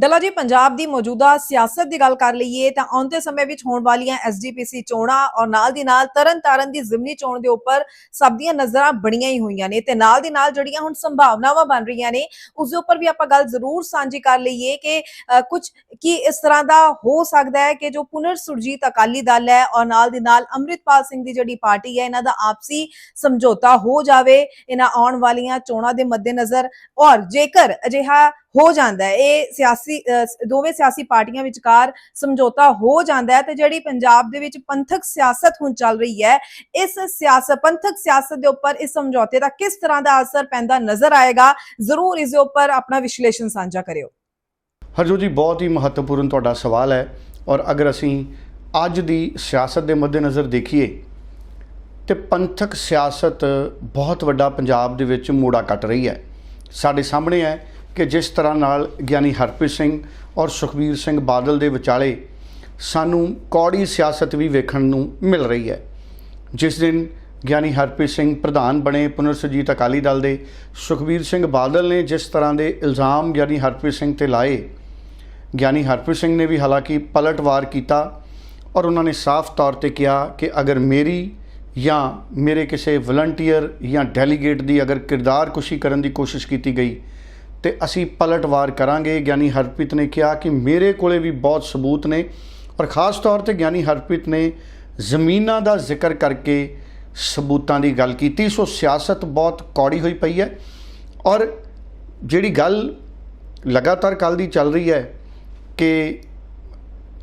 ਡੱਲਾ ਜੀ, ਪੰਜਾਬ ਦੀ ਮੌਜੂਦਾ ਸਿਆਸਤ ਦੀ ਗੱਲ ਕਰ ਲਈਏ ਤਾਂ ਆਉਂਦੇ ਸਮੇਂ ਵਿੱਚ ਹੋਣ ਵਾਲੀਆਂ ਐਸਜੀਪੀਸੀ ਚੋਣਾਂ ਔਰ ਨਾਲ ਦੀ ਨਾਲ ਤਰਨਤਾਰਨ ਦੀ ਜ਼ਿਮਨੀ ਚੋਣ ਦੇ ਉੱਪਰ ਸਭ ਦੀਆਂ ਨਜ਼ਰਾਂ ਬਣੀਆਂ ਹੀ ਹੋਈਆਂ ਨੇ ਤੇ ਨਾਲ ਦੀ ਨਾਲ ਜਿਹੜੀਆਂ ਹੁਣ ਸੰਭਾਵਨਾਵਾਂ ਬਣ ਰਹੀਆਂ ਨੇ, ਉਸ ਦੇ ਉੱਪਰ ਵੀ ਆਪਾਂ ਗੱਲ ਜ਼ਰੂਰ ਸਾਂਝੀ ਕਰ ਲਈਏ ਕਿ ਕੁਝ ਕੀ ਇਸ ਤਰ੍ਹਾਂ ਦਾ ਹੋ ਸਕਦਾ ਹੈ ਕਿ ਜੋ ਪੁਨਰ ਸੁਰਜੀਤ ਅਕਾਲੀ ਦਲ ਹੈ ਔਰ ਨਾਲ ਦੀ ਨਾਲ ਅੰਮ੍ਰਿਤਪਾਲ ਸਿੰਘ ਦੀ ਜਿਹੜੀ ਪਾਰਟੀ ਹੈ, ਇਹਨਾਂ ਦਾ ਆਪਸੀ ਸਮਝੌਤਾ ਹੋ ਜਾਵੇ, ਇਹਨਾਂ ਆਉਣ ਵਾਲੀਆਂ ਚੋਣਾਂ ਦੇ ਮੱਦੇਨਜ਼ਰ ਔਰ ਜੇਕਰ ਅਜਿਹਾ ਹੋ ਜਾਂਦਾ ਹੈ। ਇਹ ਸਿਆਸੀ ਦੋਵੇਂ ਸਿਆਸੀ ਪਾਰਟੀਆਂ ਵਿਚਕਾਰ ਸਮਝੌਤਾ ਹੋ ਜਾਂਦਾ ਹੈ ਤੇ ਜਿਹੜੀ ਪੰਜਾਬ ਦੇ ਵਿੱਚ ਪੰਥਕ ਸਿਆਸਤ ਹੁਣ ਚੱਲ ਰਹੀ ਹੈ, ਇਸ ਸਿਆਸਤ ਪੰਥਕ ਸਿਆਸਤ ਦੇ ਉੱਪਰ ਇਸ ਸਮਝੌਤੇ ਦਾ ਕਿਸ ਤਰ੍ਹਾਂ ਦਾ ਅਸਰ ਪੈਂਦਾ ਨਜ਼ਰ ਆਏਗਾ, ਜ਼ਰੂਰ ਇਸ ਦੇ ਉੱਪਰ ਆਪਣਾ ਵਿਸ਼ਲੇਸ਼ਣ ਸਾਂਝਾ ਕਰਿਓ। ਹਰਜੋਤ ਜੀ, ਬਹੁਤ ਹੀ ਮਹੱਤਵਪੂਰਨ ਤੁਹਾਡਾ ਸਵਾਲ ਹੈ ਔਰ ਅਗਰ ਅਸੀਂ ਅੱਜ ਦੀ ਸਿਆਸਤ ਦੇ ਮੱਦੇਨਜ਼ਰ ਦੇਖੀਏ ਤੇ ਪੰਥਕ ਸਿਆਸਤ ਬਹੁਤ ਵੱਡਾ ਪੰਜਾਬ ਦੇ ਵਿੱਚ ਮੋੜਾ ਕੱਟ ਰਹੀ ਹੈ। ਸਾਡੇ ਸਾਹਮਣੇ ਹੈ ਕਿ ਜਿਸ ਤਰ੍ਹਾਂ ਨਾਲ ਗਿਆਨੀ ਹਰਪ੍ਰੀਤ ਸਿੰਘ ਔਰ ਸੁਖਬੀਰ ਸਿੰਘ ਬਾਦਲ ਦੇ ਵਿਚਾਲੇ ਸਾਨੂੰ ਕੌੜੀ ਸਿਆਸਤ ਵੀ ਵੇਖਣ ਨੂੰ ਮਿਲ ਰਹੀ ਹੈ। ਜਿਸ ਦਿਨ ਗਿਆਨੀ ਹਰਪ੍ਰੀਤ ਸਿੰਘ ਪ੍ਰਧਾਨ ਬਣੇ ਪੁਨਰ ਸੁਰਜੀਤ ਅਕਾਲੀ ਦਲ ਦੇ, ਸੁਖਬੀਰ ਸਿੰਘ ਬਾਦਲ ਨੇ ਜਿਸ ਤਰ੍ਹਾਂ ਦੇ ਇਲਜ਼ਾਮ ਗਿਆਨੀ ਹਰਪ੍ਰੀਤ ਸਿੰਘ ਤੇ ਲਾਏ, ਗਿਆਨੀ ਹਰਪ੍ਰੀਤ ਸਿੰਘ ਨੇ ਵੀ ਹਾਲਾਂਕਿ ਪਲਟਵਾਰ ਕੀਤਾ ਔਰ ਉਹਨਾਂ ਨੇ ਸਾਫ਼ ਤੌਰ ਤੇ ਕਿਹਾ ਕਿ ਅਗਰ ਮੇਰੀ ਜਾਂ ਮੇਰੇ ਕਿਸੇ ਵਲੰਟੀਅਰ ਜਾਂ ਡੈਲੀਗੇਟ ਦੀ ਅਗਰ ਕਿਰਦਾਰ ਕੁਸ਼ੀ ਕਰਨ ਦੀ ਕੋਸ਼ਿਸ਼ ਕੀਤੀ ਗਈ ਤੇ ਅਸੀਂ ਪਲਟਵਾਰ ਕਰਾਂਗੇ। ਗਿਆਨੀ ਹਰਪ੍ਰੀਤ ਨੇ ਕਿਹਾ ਕਿ ਮੇਰੇ ਕੋਲੇ ਵੀ ਬਹੁਤ ਸਬੂਤ ਨੇ ਪਰ ਖਾਸ ਤੌਰ ਤੇ ਗਿਆਨੀ ਹਰਪ੍ਰੀਤ ਨੇ ਜ਼ਮੀਨਾਂ ਦਾ ਜ਼ਿਕਰ ਕਰਕੇ ਸਬੂਤਾਂ ਦੀ ਗੱਲ ਕੀਤੀ। ਸੋ ਸਿਆਸਤ ਬਹੁਤ ਕੌੜੀ ਹੋਈ ਪਈ ਹੈ ਔਰ ਜਿਹੜੀ ਗੱਲ ਲਗਾਤਾਰ ਕੱਲ ਦੀ ਚੱਲ ਰਹੀ ਹੈ ਕਿ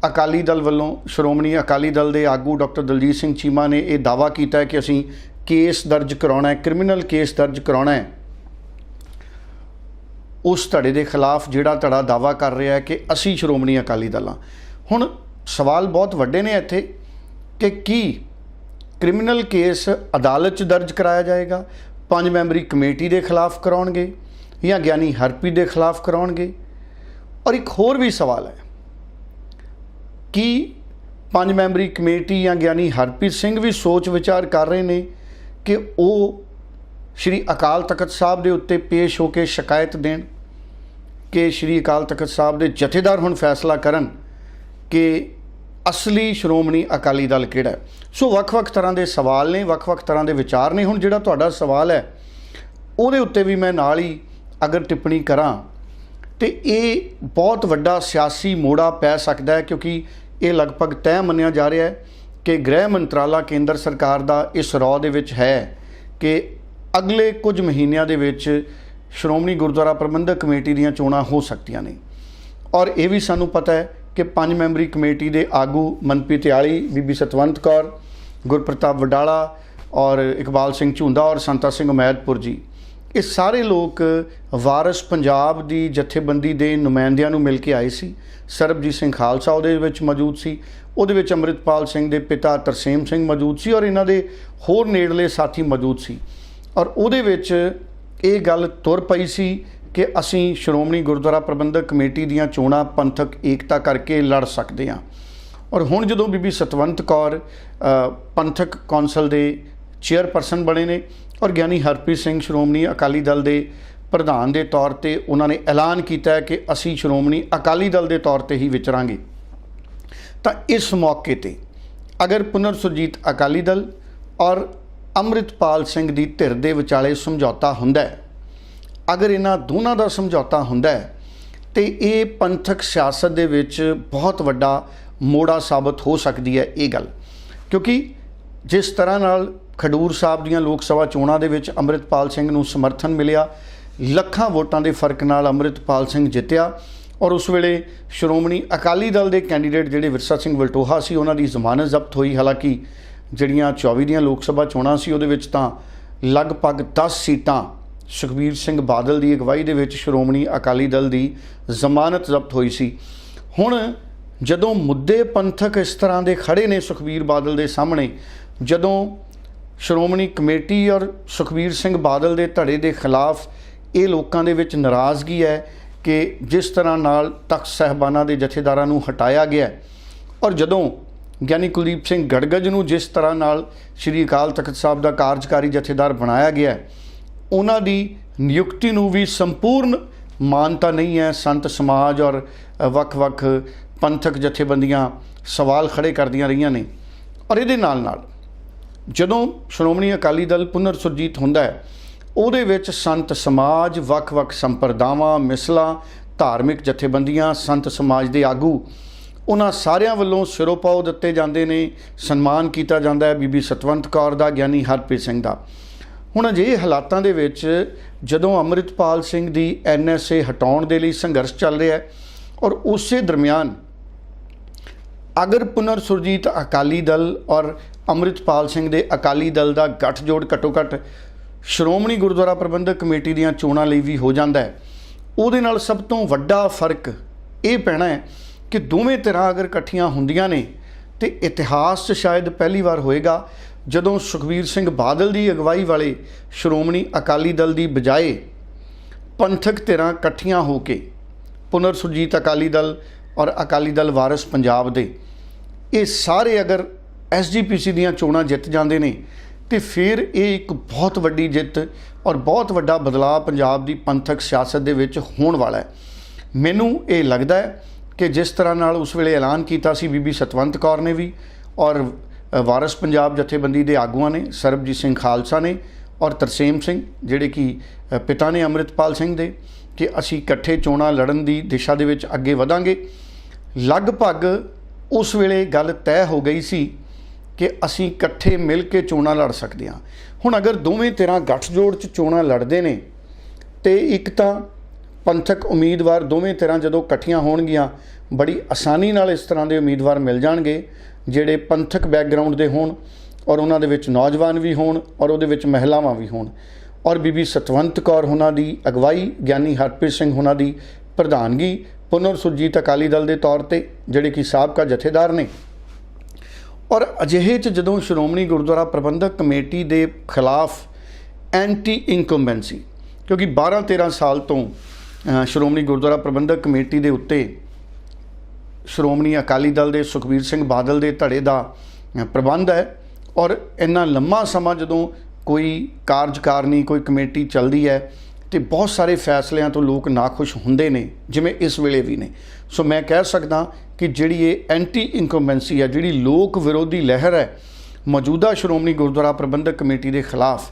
ਅਕਾਲੀ ਦਲ ਵੱਲੋਂ ਸ਼੍ਰੋਮਣੀ ਅਕਾਲੀ ਦਲ ਦੇ ਆਗੂ ਡਾਕਟਰ ਦਲਜੀਤ ਸਿੰਘ ਚੀਮਾ ਨੇ ਇਹ ਦਾਵਾ ਕੀਤਾ ਹੈ ਕਿ ਅਸੀਂ ਕੇਸ ਦਰਜ ਕਰਾਉਣਾ ਹੈ, ਕ੍ਰਿਮੀਨਲ ਕੇਸ ਦਰਜ ਕਰਾਉਣਾ ਹੈ। ਉਸ ਧੜੇ ਦੇ ਖਿਲਾਫ ਜਿਹੜਾ ਧੜਾ ਦਾਵਾ ਕਰ ਰਿਹਾ ਹੈ ਕਿ ਅਸੀਂ ਸ਼੍ਰੋਮਣੀ ਅਕਾਲੀ ਦਲ ਹਾਂ। ਹੁਣ ਸਵਾਲ ਬਹੁਤ ਵੱਡੇ ਨੇ ਇੱਥੇ ਕਿ ਕੀ ਕ੍ਰਿਮੀਨਲ ਕੇਸ ਅਦਾਲਤ 'ਚ ਦਰਜ ਕਰਾਇਆ ਜਾਏਗਾ? ਪੰਜ ਮੈਂਬਰੀ ਕਮੇਟੀ ਦੇ ਖਿਲਾਫ ਕਰਾਉਣਗੇ ਜਾਂ ਗਿਆਨੀ ਹਰਪ੍ਰੀਤ ਦੇ ਖਿਲਾਫ ਕਰਾਉਣਗੇ? ਔਰ ਇੱਕ ਹੋਰ ਵੀ ਸਵਾਲ ਹੈ, ਕਿ ਪੰਜ ਮੈਂਬਰੀ ਕਮੇਟੀ ਜਾਂ ਗਿਆਨੀ ਹਰਪ੍ਰੀਤ ਸਿੰਘ ਵੀ ਸੋਚ ਵਿਚਾਰ ਕਰ ਰਹੇ ਨੇ ਕਿ ਉਹ ਸ਼੍ਰੀ ਅਕਾਲ ਤਖਤ ਸਾਹਿਬ ਦੇ ਉੱਤੇ ਪੇਸ਼ ਹੋ ਕੇ ਸ਼ਿਕਾਇਤ ਦੇਣ? ਕਿ ਸ਼੍ਰੀ ਅਕਾਲ ਤਖਤ ਸਾਹਿਬ ਦੇ ਜਥੇਦਾਰ ਹੁਣ ਫੈਸਲਾ ਕਰਨ ਕਿ ਅਸਲੀ ਸ਼੍ਰੋਮਣੀ ਅਕਾਲੀ ਦਲ ਕਿਹੜਾ ਹੈ। ਸੋ ਵੱਖ-ਵੱਖ ਤਰ੍ਹਾਂ ਦੇ ਸਵਾਲ ਨੇ, ਵੱਖ-ਵੱਖ ਤਰ੍ਹਾਂ ਦੇ ਵਿਚਾਰ ਨੇ। ਹੁਣ ਜਿਹੜਾ ਤੁਹਾਡਾ ਸਵਾਲ ਹੈ, ਉਹਦੇ ਉੱਤੇ ਵੀ ਮੈਂ ਨਾਲ ਹੀ ਅਗਰ ਟਿੱਪਣੀ ਕਰਾਂ, ਤੇ ਇਹ ਬਹੁਤ ਵੱਡਾ ਸਿਆਸੀ ਮੋੜਾ ਪੈ ਸਕਦਾ ਹੈ ਕਿਉਂਕਿ ਇਹ ਲਗਭਗ ਤੈਅ ਮੰਨਿਆ ਜਾ ਰਿਹਾ ਹੈ ਕਿ ਗ੍ਰਹਿ ਮੰਤਰਾਲਾ ਕੇਂਦਰ ਸਰਕਾਰ ਦਾ ਇਸ ਰੌ ਦੇ ਵਿੱਚ ਹੈ ਕਿ ਅਗਲੇ ਕੁਝ ਮਹੀਨਿਆਂ ਦੇ ਵਿੱਚ ਸ਼੍ਰੋਮਣੀ ਗੁਰਦੁਆਰਾ ਪ੍ਰਬੰਧਕ ਕਮੇਟੀ ਦੀਆਂ ਚੋਣਾਂ ਹੋ ਸਕਦੀਆਂ ਨੇ। ਔਰ ਇਹ ਵੀ ਸਾਨੂੰ ਪਤਾ ਹੈ ਕਿ ਪੰਜ ਮੈਂਬਰੀ ਕਮੇਟੀ ਦੇ ਆਗੂ ਮਨਪ੍ਰੀਤ ਆਲੀ ਬੀਬੀ ਸਤਵੰਤ ਕੌਰ, ਗੁਰਪ੍ਰਤਾਪ ਵਡਾਲਾ ਔਰ ਇਕਬਾਲ ਸਿੰਘ ਝੁੰਦਾ ਔਰ ਸੰਤਾ ਸਿੰਘ ਉਮੈਦਪੁਰ ਜੀ। ਇਹ ਸਾਰੇ ਲੋਕ ਵਾਰਸ ਪੰਜਾਬ ਦੀ ਜਥੇਬੰਦੀ ਦੇ ਨੁਮਾਇੰਦਿਆਂ ਨੂੰ ਮਿਲ ਕੇ ਆਏ ਸੀ। ਸਰਬਜੀਤ ਸਿੰਘ ਖਾਲਸਾ ਉਹਦੇ ਵਿੱਚ ਮੌਜੂਦ ਸੀ। ਉਹਦੇ ਵਿੱਚ ਅੰਮ੍ਰਿਤਪਾਲ ਸਿੰਘ ਦੇ ਪਿਤਾ ਤਰਸੇਮ ਸਿੰਘ ਮੌਜੂਦ ਸੀ ਔਰ ਇਹਨਾਂ ਦੇ ਹੋਰ ਨੇੜਲੇ ਸਾਥੀ ਮੌਜੂਦ ਸੀ। ਔਰ ਉਹਦੇ ਵਿੱਚ ਇਹ ਗੱਲ ਤੁਰ ਪਈ ਸੀ ਕਿ ਅਸੀਂ ਸ਼੍ਰੋਮਣੀ ਗੁਰਦੁਆਰਾ ਪ੍ਰਬੰਧਕ ਕਮੇਟੀ ਦੀਆਂ ਚੋਣਾਂ ਪੰਥਕ ਏਕਤਾ ਕਰਕੇ ਲੜ ਸਕਦੇ ਹਾਂ। ਔਰ ਹੁਣ ਜਦੋਂ ਬੀਬੀ ਸਤਵੰਤ ਕੌਰ ਪੰਥਕ ਕੌਂਸਲ ਦੇ ਚੇਅਰਪਰਸਨ ਬਣੇ ਨੇ ਔਰ ਗਿਆਨੀ ਹਰਪ੍ਰੀਤ ਸਿੰਘ ਸ਼੍ਰੋਮਣੀ ਅਕਾਲੀ ਦਲ ਦੇ ਪ੍ਰਧਾਨ ਦੇ ਤੌਰ ਤੇ ਉਹਨਾਂ ਨੇ ਐਲਾਨ ਕੀਤਾ ਹੈ ਕਿ ਅਸੀਂ ਸ਼੍ਰੋਮਣੀ ਅਕਾਲੀ ਦਲ ਦੇ ਤੌਰ ਤੇ ਹੀ ਵਿਚਰਾਂਗੇ। ਤਾਂ ਇਸ ਮੌਕੇ ਤੇ ਅਗਰ ਪੁਨਰ ਸੁਰਜੀਤ ਅਕਾਲੀ ਦਲ ਔਰ ਅੰਮ੍ਰਿਤਪਾਲ ਸਿੰਘ ਦੀ ਧਿਰ ਦੇ ਵਿਚਾਲੇ ਸਮਝੌਤਾ ਹੁੰਦਾ ਹੈ। ਅਗਰ ਇਹਨਾਂ ਦੋਨਾਂ ਦਾ ਸਮਝੌਤਾ ਹੁੰਦਾ ਹੈ, ਤੇ ਇਹ ਪੰਥਕ ਸਿਆਸਤ ਦੇ ਵਿੱਚ ਬਹੁਤ ਵੱਡਾ ਮੋੜਾ ਸਾਬਤ ਹੋ ਸਕਦੀ ਹੈ ਇਹ ਗੱਲ। ਕਿਉਂਕਿ ਜਿਸ ਤਰ੍ਹਾਂ ਨਾਲ ਖਡੂਰ ਸਾਹਿਬ ਦੀਆਂ ਲੋਕ ਸਭਾ ਚੋਣਾਂ ਦੇ ਵਿੱਚ ਅੰਮ੍ਰਿਤਪਾਲ ਸਿੰਘ ਨੂੰ ਸਮਰਥਨ ਮਿਲਿਆ, ਲੱਖਾਂ ਵੋਟਾਂ ਦੇ ਫ਼ਰਕ ਨਾਲ ਅੰਮ੍ਰਿਤਪਾਲ ਸਿੰਘ ਜਿੱਤਿਆ, ਔਰ ਉਸ ਵੇਲੇ ਸ਼੍ਰੋਮਣੀ ਅਕਾਲੀ ਦਲ ਦੇ ਕੈਂਡੀਡੇਟ ਜਿਹੜੇ ਵਿਰਸਾ ਸਿੰਘ ਵਲਟੋਹਾ ਸੀ, ਉਹਨਾਂ ਦੀ ਜ਼ਮਾਨਤ ਜ਼ਬਤ ਹੋਈ। ਹਾਲਾਂਕਿ ਜਿਹੜੀਆਂ 24 ਦੀਆਂ ਲੋਕ ਸਭਾ ਚੋਣਾਂ ਸੀ, ਉਹਦੇ ਵਿੱਚ ਤਾਂ ਲਗਭਗ 10 ਸੀਟਾਂ ਸੁਖਬੀਰ ਸਿੰਘ ਬਾਦਲ ਦੀ, ਅਗਵਾਈ ਦੇ ਵਿੱਚ ਸ਼੍ਰੋਮਣੀ ਅਕਾਲੀ ਦਲ ਦੀ ਜ਼ਮਾਨਤ ਜ਼ਬਤ ਹੋਈ ਸੀ। ਹੁਣ ਜਦੋਂ ਮੁੱਦੇ ਪੰਥਕ ਇਸ ਤਰ੍ਹਾਂ ਦੇ ਖੜੇ ਨੇ ਸੁਖਬੀਰ ਬਾਦਲ ਦੇ ਸਾਹਮਣੇ, ਜਦੋਂ ਸ਼੍ਰੋਮਣੀ ਕਮੇਟੀ ਔਰ ਸੁਖਬੀਰ ਸਿੰਘ ਬਾਦਲ ਦੇ ਧੜੇ ਦੇ ਖਿਲਾਫ ਇਹ ਲੋਕਾਂ ਦੇ ਵਿੱਚ ਨਾਰਾਜ਼ਗੀ ਹੈ ਕਿ ਜਿਸ ਤਰ੍ਹਾਂ ਨਾਲ ਤਖਤ ਸਹਿਬਾਨਾਂ ਦੇ ਜਥੇਦਾਰਾਂ ਨੂੰ ਹਟਾਇਆ ਗਿਆ ਔਰ ਜਦੋਂ ਗਿਆਨੀ ਕੁਲਦੀਪ ਸਿੰਘ ਗੜਗੜ ਨੂੰ ਜਿਸ ਤਰ੍ਹਾਂ ਨਾਲ ਸ੍ਰੀ ਅਕਾਲ ਤਖਤ ਸਾਹਿਬ ਦਾ ਕਾਰਜਕਾਰੀ ਜਥੇਦਾਰ ਬਣਾਇਆ ਗਿਆ ਹੈ, ਉਹਨਾਂ ਦੀ ਨਿਯੁਕਤੀ ਨੂੰ ਵੀ ਸੰਪੂਰਨ ਮਾਨਤਾ ਨਹੀਂ ਹੈ, ਸੰਤ ਸਮਾਜ ਔਰ ਵੱਖ-ਵੱਖ ਪੰਥਕ ਜਥੇਬੰਦੀਆਂ ਸਵਾਲ ਖੜੇ ਕਰਦੀਆਂ ਰਹੀਆਂ ਨੇ। ਔਰ ਇਹਦੇ ਨਾਲ ਨਾਲ ਜਦੋਂ ਸ਼੍ਰੋਮਣੀ ਅਕਾਲੀ ਦਲ ਪੁਨਰ ਸੁਰਜੀਤ ਹੁੰਦਾ ਹੈ, ਉਹਦੇ ਵਿੱਚ ਸੰਤ ਸਮਾਜ, ਵੱਖ-ਵੱਖ ਸੰਪਰਦਾਵਾਂ, ਮਿਸਲਾਂ, ਧਾਰਮਿਕ ਜਥੇਬੰਦੀਆਂ, ਸੰਤ ਸਮਾਜ ਦੇ ਆਗੂ ਉਹਨਾਂ ਸਾਰਿਆਂ ਵੱਲੋਂ ਸਿਰੋਪਾਓ ਦਿੱਤੇ ਜਾਂਦੇ ਨੇ, ਸਨਮਾਨ ਕੀਤਾ ਜਾਂਦਾ ਹੈ ਬੀਬੀ ਸਤਵੰਤ ਕੌਰ ਦਾ, ਗਿਆਨੀ ਹਰਪ੍ਰੀਤ ਸਿੰਘ ਦਾ। ਹੁਣ ਅਜਿਹੇ ਹਾਲਾਤਾਂ ਦੇ ਵਿੱਚ ਜਦੋਂ ਅੰਮ੍ਰਿਤਪਾਲ ਸਿੰਘ ਦੀ ਐਨਐਸਏ ਹਟਾਉਣ ਦੇ ਲਈ ਸੰਘਰਸ਼ ਚੱਲ ਰਿਹਾ ਹੈ ਔਰ ਉਸੇ ਦਰਮਿਆਨ ਅਗਰ ਪੁਨਰ ਸੁਰਜੀਤ ਅਕਾਲੀ ਦਲ ਔਰ ਅੰਮ੍ਰਿਤਪਾਲ ਸਿੰਘ ਦੇ ਅਕਾਲੀ ਦਲ ਦਾ ਗੱਠਜੋੜ ਘੱਟੋ ਘੱਟ ਸ਼੍ਰੋਮਣੀ ਗੁਰਦੁਆਰਾ ਪ੍ਰਬੰਧਕ ਕਮੇਟੀ ਦੀਆਂ ਚੋਣਾਂ ਲਈ ਵੀ ਹੋ ਜਾਂਦਾ ਹੈ, ਉਹਦੇ ਨਾਲ ਸਭ ਤੋਂ ਵੱਡਾ ਫ਼ਰਕ ਇਹ ਪੈਣਾ ਹੈ ਕਿ ਦੋਵੇਂ ਧਿਰਾਂ ਅਗਰ ਇਕੱਠੀਆਂ ਹੁੰਦੀਆਂ ਨੇ, ਤੇ ਇਤਿਹਾਸ 'ਚ ਸ਼ਾਇਦ ਪਹਿਲੀ ਵਾਰ ਹੋਏਗਾ ਜਦੋਂ ਸੁਖਬੀਰ ਸਿੰਘ ਬਾਦਲ ਦੀ ਅਗਵਾਈ ਵਾਲੇ ਸ਼੍ਰੋਮਣੀ ਅਕਾਲੀ ਦਲ ਦੀ ਬਜਾਏ ਪੰਥਕ ਧਿਰਾਂ ਇਕੱਠੀਆਂ ਹੋ ਕੇ ਪੁਨਰ ਸੁਰਜੀਤ ਅਕਾਲੀ ਦਲ ਔਰ ਅਕਾਲੀ ਦਲ ਵਾਰਿਸ ਪੰਜਾਬ ਦੇ, ਇਹ ਸਾਰੇ ਅਗਰ ਐਸਜੀਪੀਸੀ ਦੀਆਂ ਚੋਣਾਂ ਜਿੱਤ ਜਾਂਦੇ ਨੇ, ਤੇ ਫਿਰ ਇਹ ਇੱਕ ਬਹੁਤ ਵੱਡੀ ਜਿੱਤ ਔਰ ਬਹੁਤ ਵੱਡਾ ਬਦਲਾਅ ਪੰਜਾਬ ਦੀ ਪੰਥਕ ਸਿਆਸਤ ਦੇ ਵਿੱਚ ਹੋਣ ਵਾਲਾ ਹੈ। ਮੈਨੂੰ ਇਹ ਲੱਗਦਾ ਹੈ ਕਿ ਜਿਸ ਤਰ੍ਹਾਂ ਨਾਲ ਉਸ ਵੇਲੇ ਐਲਾਨ ਕੀਤਾ ਸੀ ਬੀਬੀ ਸਤਵੰਤ ਕੌਰ ਨੇ ਵੀ ਔਰ ਵਾਰਸ ਪੰਜਾਬ ਜਥੇਬੰਦੀ ਦੇ ਆਗੂਆਂ ਨੇ, ਸਰਬਜੀਤ ਸਿੰਘ ਖਾਲਸਾ ਨੇ ਔਰ ਤਰਸੇਮ ਸਿੰਘ, ਜਿਹੜੇ ਕਿ ਪਿਤਾ ਨੇ ਅੰਮ੍ਰਿਤਪਾਲ ਸਿੰਘ ਦੇ, ਕਿ ਅਸੀਂ ਇਕੱਠੇ ਚੋਣਾਂ ਲੜਨ ਦੀ ਦਿਸ਼ਾ ਦੇ ਵਿੱਚ ਅੱਗੇ ਵਧਾਂਗੇ। ਲਗਭਗ ਉਸ ਵੇਲੇ ਗੱਲ ਤੈਅ ਹੋ ਗਈ ਸੀ ਕਿ ਅਸੀਂ ਇਕੱਠੇ ਮਿਲ ਕੇ ਚੋਣਾਂ ਲੜ ਸਕਦੇ ਹਾਂ। ਹੁਣ ਅਗਰ ਦੋਵੇਂ ਧਿਰਾਂ ਗੱਠਜੋੜ 'ਚ ਚੋਣਾਂ ਲੜਦੇ ਨੇ, ਤੇ ਇੱਕ ਤਾਂ ਪੰਥਕ ਉਮੀਦਵਾਰ ਦੋਵੇਂ ਧਿਰਾਂ ਜਦੋਂ ਇਕੱਠੀਆਂ ਹੋਣਗੀਆਂ, ਬੜੀ ਆਸਾਨੀ ਨਾਲ ਇਸ ਤਰ੍ਹਾਂ ਦੇ ਉਮੀਦਵਾਰ ਮਿਲ ਜਾਣਗੇ, ਜਿਹੜੇ ਪੰਥਕ ਬੈਕਗ੍ਰਾਉਂਡ ਦੇ ਹੋਣ ਔਰ ਉਹਨਾਂ ਦੇ ਵਿੱਚ ਨੌਜਵਾਨ ਵੀ ਹੋਣ ਔਰ ਉਹਦੇ ਵਿੱਚ ਮਹਿਲਾਵਾਂ ਵੀ ਹੋਣ। ਔਰ ਬੀਬੀ ਸਤਵੰਤ ਕੌਰ ਉਹਨਾਂ ਦੀ ਅਗਵਾਈ, ਗਿਆਨੀ ਹਰਪ੍ਰੀਤ ਸਿੰਘ ਉਹਨਾਂ ਦੀ ਪ੍ਰਧਾਨਗੀ ਪੁਨਰ ਸੁਰਜੀਤ ਅਕਾਲੀ ਦਲ ਦੇ ਤੌਰ ਤੇ, ਜਿਹੜੇ ਕਿ ਸਾਬਕਾ ਜਥੇਦਾਰ ਨੇ। ਔਰ ਅਜਿਹੇ ਚ ਜਦੋਂ ਸ਼੍ਰੋਮਣੀ ਗੁਰਦੁਆਰਾ ਪ੍ਰਬੰਧਕ ਕਮੇਟੀ ਦੇ ਖਿਲਾਫ ਐਂਟੀ ਇਨਕੰਬੈਂਸੀ ਕਿਉਂਕਿ 12 13 ਸਾਲ ਤੋਂ ਸ਼੍ਰੋਮਣੀ ਗੁਰਦੁਆਰਾ ਪ੍ਰਬੰਧਕ ਕਮੇਟੀ ਦੇ ਉੱਤੇ ਸ਼੍ਰੋਮਣੀ ਅਕਾਲੀ ਦਲ ਦੇ ਸੁਖਬੀਰ ਸਿੰਘ ਬਾਦਲ ਦੇ ਧੜੇ ਦਾ ਪ੍ਰਬੰਧ ਹੈ ਔਰ ਇੰਨਾ ਲੰਮਾ ਸਮਾਂ ਜਦੋਂ ਕੋਈ ਕਾਰਜਕਾਰਨੀ, ਕੋਈ ਕਮੇਟੀ ਚੱਲਦੀ ਹੈ ਤੇ ਬਹੁਤ ਸਾਰੇ ਫੈਸਲਿਆਂ ਤੋਂ ਲੋਕ ਨਾਖੁਸ਼ ਹੁੰਦੇ ਨੇ, ਜਿਵੇਂ ਇਸ ਵੇਲੇ ਵੀ ਨੇ। ਸੋ ਮੈਂ ਕਹਿ ਸਕਦਾ ਕਿ ਜਿਹੜੀ ਇਹ ਐਂਟੀ ਇਨਕੰਬੈਂਸੀ ਹੈ, ਜਿਹੜੀ ਲੋਕ ਵਿਰੋਧੀ ਲਹਿਰ ਹੈ, ਮੌਜੂਦਾ ਸ਼੍ਰੋਮਣੀ ਗੁਰਦੁਆਰਾ ਪ੍ਰਬੰਧਕ ਕਮੇਟੀ ਦੇ ਖਿਲਾਫ,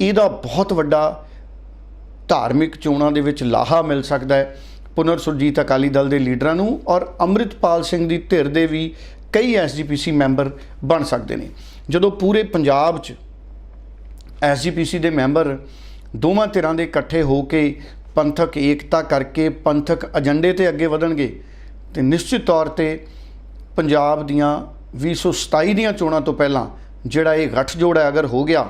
ਇਹਦਾ ਬਹੁਤ ਵੱਡਾ ਧਾਰਮਿਕ ਚੋਣਾਂ ਦੇ ਵਿੱਚ ਲਾਹਾ ਮਿਲ ਸਕਦਾ ਹੈ। ਪੁਨਰ ਸੁਰਜੀਤ ਅਕਾਲੀ ਦਲ ਦੇ ਲੀਡਰਾਂ ਨੂੰ ਔਰ ਅੰਮ੍ਰਿਤਪਾਲ ਸਿੰਘ ਦੀ ਧਿਰ ਦੇ ਵੀ ਕਈ ਐਸਜੀਪੀਸੀ ਮੈਂਬਰ ਬਣ ਸਕਦੇ ਨੇ। ਜਦੋਂ ਪੂਰੇ ਪੰਜਾਬ 'ਚ ਐਸਜੀਪੀਸੀ ਦੇ ਮੈਂਬਰ ਦੋਵਾਂ ਧਿਰਾਂ ਦੇ ਇਕੱਠੇ ਹੋ ਕੇ ਪੰਥਕ ਏਕਤਾ ਕਰਕੇ ਪੰਥਕ ਏਜੰਡੇ ਤੇ ਅੱਗੇ ਵਧਣਗੇ ਤੇ ਨਿਸ਼ਚਿਤ ਤੌਰ ਤੇ ਪੰਜਾਬ ਦੀਆਂ 2027 ਦੀਆਂ ਚੋਣਾਂ ਤੋਂ ਪਹਿਲਾਂ ਜਿਹੜਾ ਇਹ ਗੱਠਜੋੜ ਹੈ ਅਗਰ ਹੋ ਗਿਆ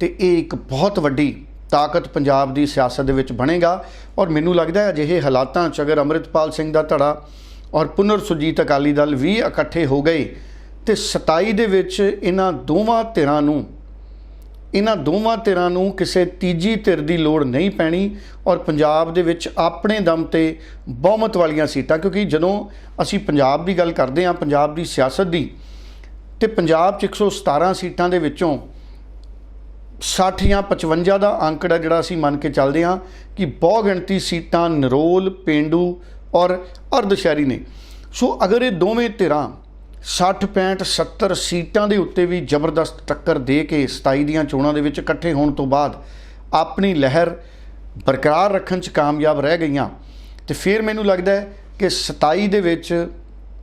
ਤੇ ਇਹ ਇੱਕ ਬਹੁਤ ਵੱਡੀ ਤਾਕਤ ਪੰਜਾਬ ਦੀ ਸਿਆਸਤ ਦੇ ਵਿੱਚ ਬਣੇਗਾ ਔਰ ਮੈਨੂੰ ਲੱਗਦਾ ਹੈ ਅਜਿਹੇ ਹਾਲਾਤਾਂ 'ਚ ਅਗਰ ਅੰਮ੍ਰਿਤਪਾਲ ਸਿੰਘ ਦਾ ਧੜਾ ਔਰ ਪੁਨਰ ਸੁਰਜੀਤ ਅਕਾਲੀ ਦਲ ਵੀ ਇਕੱਠੇ ਹੋ ਗਏ ਤੇ 27 ਦੇ ਵਿੱਚ ਇਹਨਾਂ ਦੋਵਾਂ ਧਿਰਾਂ ਨੂੰ, ਇਹਨਾਂ ਦੋਵਾਂ ਧਿਰਾਂ ਨੂੰ ਕਿਸੇ ਤੀਜੀ ਧਿਰ ਦੀ ਲੋੜ ਨਹੀਂ ਪੈਣੀ ਔਰ ਪੰਜਾਬ ਦੇ ਵਿੱਚ ਆਪਣੇ ਦਮ ਤੇ ਬਹੁਮਤ ਵਾਲੀਆਂ ਸੀਟਾਂ, ਕਿਉਂਕਿ ਜਦੋਂ ਅਸੀਂ ਪੰਜਾਬ ਦੀ ਗੱਲ ਕਰਦੇ ਹਾਂ, ਪੰਜਾਬ ਦੀ ਸਿਆਸਤ ਦੀ, ਤੇ ਪੰਜਾਬ 'ਚ 117 ਸੀਟਾਂ ਦੇ ਵਿੱਚੋਂ 60 ਜਾਂ 55 ਦਾ ਅੰਕੜਾ ਜਿਹੜਾ ਅਸੀਂ ਮੰਨ ਕੇ ਚੱਲਦੇ ਹਾਂ ਕਿ ਬਹੁ ਗਿਣਤੀ ਸੀਟਾਂ ਨਰੋਲ, ਪਿੰਡੂ ਔਰ ਅਰਧ ਸ਼ਹਿਰੀ ਨੇ। ਸੋ ਅਗਰ ਇਹ ਦੋਵੇਂ ਧਿਰਾਂ 60 65 70 ਸੀਟਾਂ ਦੇ ਉੱਤੇ ਵੀ ਜ਼ਬਰਦਸਤ ਟੱਕਰ ਦੇ ਕੇ 27 ਦੀਆਂ ਚੋਣਾਂ ਦੇ ਵਿੱਚ ਇਕੱਠੇ ਹੋਣ ਤੋਂ ਬਾਅਦ ਆਪਣੀ ਲਹਿਰ ਬਰਕਰਾਰ ਰੱਖਣ 'ਚ ਕਾਮਯਾਬ ਰਹਿ ਗਈਆਂ, ਤੇ ਫਿਰ ਮੈਨੂੰ ਲੱਗਦਾ ਹੈ ਕਿ 27 ਦੇ ਵਿੱਚ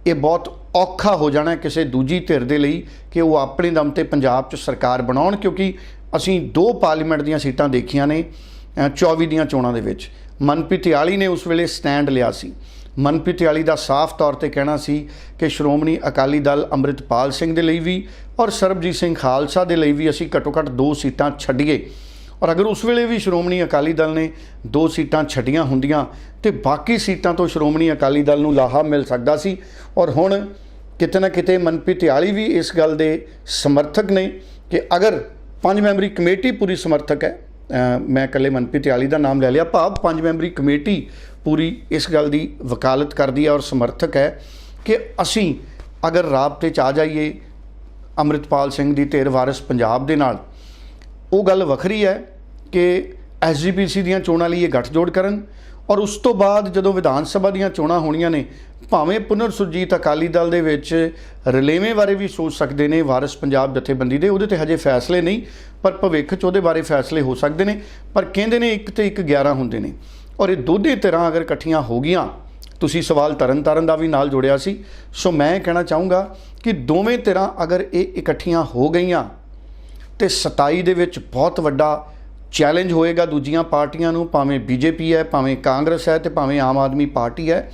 ਇਹ ਬਹੁਤ ਔਖਾ ਹੋ ਜਾਣਾ ਕਿਸੇ ਦੂਜੀ ਧਿਰ ਦੇ ਲਈ ਕਿ ਉਹ ਆਪਣੇ ਦਮ ਤੇ ਪੰਜਾਬ 'ਚ ਸਰਕਾਰ ਬਣਾਉਣ, ਕਿਉਂਕਿ ਅਸੀਂ ਦੋ ਪਾਰਲੀਮੈਂਟ ਦੀਆਂ ਸੀਟਾਂ ਦੇਖੀਆਂ ਨੇ ਅ, 24 ਦੀਆਂ ਚੋਣਾਂ ਦੇ ਵਿੱਚ। ਮਨਪ੍ਰੀਤ ਇਆਲੀ ਨੇ ਉਸ ਵੇਲੇ ਸਟੈਂਡ ਲਿਆ ਸੀ। ਮਨਪ੍ਰੀਤ ਇਆਲੀ ਦਾ ਸਾਫ਼ ਤੌਰ ਤੇ ਕਹਿਣਾ ਸੀ ਕਿ ਸ਼੍ਰੋਮਣੀ ਅਕਾਲੀ ਦਲ ਅੰਮ੍ਰਿਤਪਾਲ ਸਿੰਘ ਦੇ ਲਈ ਵੀ ਔਰ ਸਰਬਜੀਤ ਸਿੰਘ ਖਾਲਸਾ ਦੇ ਲਈ ਵੀ ਅਸੀਂ ਘੱਟੋ ਘੱਟ ਦੋ ਸੀਟਾਂ ਛੱਡੀਏ। ਔਰ ਅਗਰ ਉਸ ਵੇਲੇ ਵੀ ਸ਼੍ਰੋਮਣੀ ਅਕਾਲੀ ਦਲ ਨੇ ਦੋ ਸੀਟਾਂ ਛੱਡੀਆਂ ਹੁੰਦੀਆਂ ਤੇ ਬਾਕੀ ਸੀਟਾਂ ਤੋਂ ਸ਼੍ਰੋਮਣੀ ਅਕਾਲੀ ਦਲ ਨੂੰ ਲਾਹਾ ਮਿਲ ਸਕਦਾ ਸੀ। ਔਰ ਹੁਣ ਕਿਤੇ ਨਾ ਕਿਤੇ ਮਨਪ੍ਰੀਤ ਇਆਲੀ ਵੀ ਇਸ ਗੱਲ ਦੇ ਸਮਰਥਕ ਨੇ ਕਿ ਅਗਰ ਪੰਜ ਮੈਂਬਰੀ ਕਮੇਟੀ ਪੂਰੀ ਸਮਰਥਕ ਹੈ। ਮੈਂ ਇਕੱਲੇ ਮਨਪ੍ਰੀਤ ਇਆਲੀ ਦਾ ਨਾਮ ਲੈ ਲਿਆ। ਭਾਵ ਪੰਜ ਮੈਂਬਰੀ ਕਮੇਟੀ ਪੂਰੀ ਇਸ ਗੱਲ ਦੀ ਵਕਾਲਤ ਕਰਦੀ ਹੈ ਔਰ ਸਮਰਥਕ ਹੈ ਕਿ ਅਸੀਂ ਅਗਰ ਰਾਬਤੇ 'ਚ ਆ ਜਾਈਏ ਅੰਮ੍ਰਿਤਪਾਲ ਸਿੰਘ ਦੀ ਧਿਰ ਵਾਰਿਸ ਪੰਜਾਬ ਦੇ ਨਾਲ, ਉਹ ਗੱਲ ਵੱਖਰੀ ਹੈ ਕਿ ਐਸਜੀਪੀਸੀ ਦੀਆਂ ਚੋਣਾਂ ਲਈ ਇਹ ਗੱਠਜੋੜ ਕਰਨ ਔਰ ਉਸ ਤੋਂ ਬਾਅਦ ਜਦੋਂ ਵਿਧਾਨ ਸਭਾ ਦੀਆਂ ਚੋਣਾਂ ਹੋਣੀਆਂ ਨੇ ਭਾਵੇਂ ਪੁਨਰ ਸੁਰਜੀਤ ਅਕਾਲੀ ਦਲ ਦੇ ਵਿੱਚ ਰਲੇਵੇਂ ਬਾਰੇ ਵੀ ਸੋਚ ਸਕਦੇ ਨੇ, ਵਾਰਿਸ ਪੰਜਾਬ ਜਥੇਬੰਦੀ ਦੇ, ਉਹਦੇ ਤੇ ਹਜੇ ਫੈਸਲੇ ਨਹੀਂ, ਪਰ ਭਵਿੱਖ 'ਚ ਉਹਦੇ ਬਾਰੇ ਫੈਸਲੇ ਹੋ ਸਕਦੇ ਨੇ, ਪਰ ਕਹਿੰਦੇ ਨੇ ਇੱਕ ਤੇ ਇੱਕ 11 ਹੁੰਦੇ ਨੇ। ਔਰ ਇਹ ਦੋਨੇ ਤਰ੍ਹਾਂ ਅਗਰ ਇਕੱਠੀਆਂ ਹੋ ਗਈਆਂ, ਤੁਸੀਂ ਸਵਾਲ ਤਰਨ ਤਾਰਨ ਦਾ ਵੀ ਨਾਲ ਜੋੜਿਆ ਸੀ, ਸੋ ਮੈਂ ਕਹਿਣਾ ਚਾਹੂੰਗਾ ਕਿ ਦੋਵੇਂ ਧਿਰਾਂ ਅਗਰ ਇਹ ਇਕੱਠੀਆਂ ਹੋ ਗਈਆਂ, ਤੇ 27 ਦੇ ਵਿੱਚ ਬਹੁਤ ਵੱਡਾ ਚੈਲੰਜ ਹੋਏਗਾ ਦੂਜੀਆਂ ਪਾਰਟੀਆਂ ਨੂੰ, ਭਾਵੇਂ ਬੀਜੇਪੀ ਹੈ, ਭਾਵੇਂ ਕਾਂਗਰਸ ਹੈ ਤੇ ਭਾਵੇਂ ਆਮ ਆਦਮੀ ਪਾਰਟੀ ਹੈ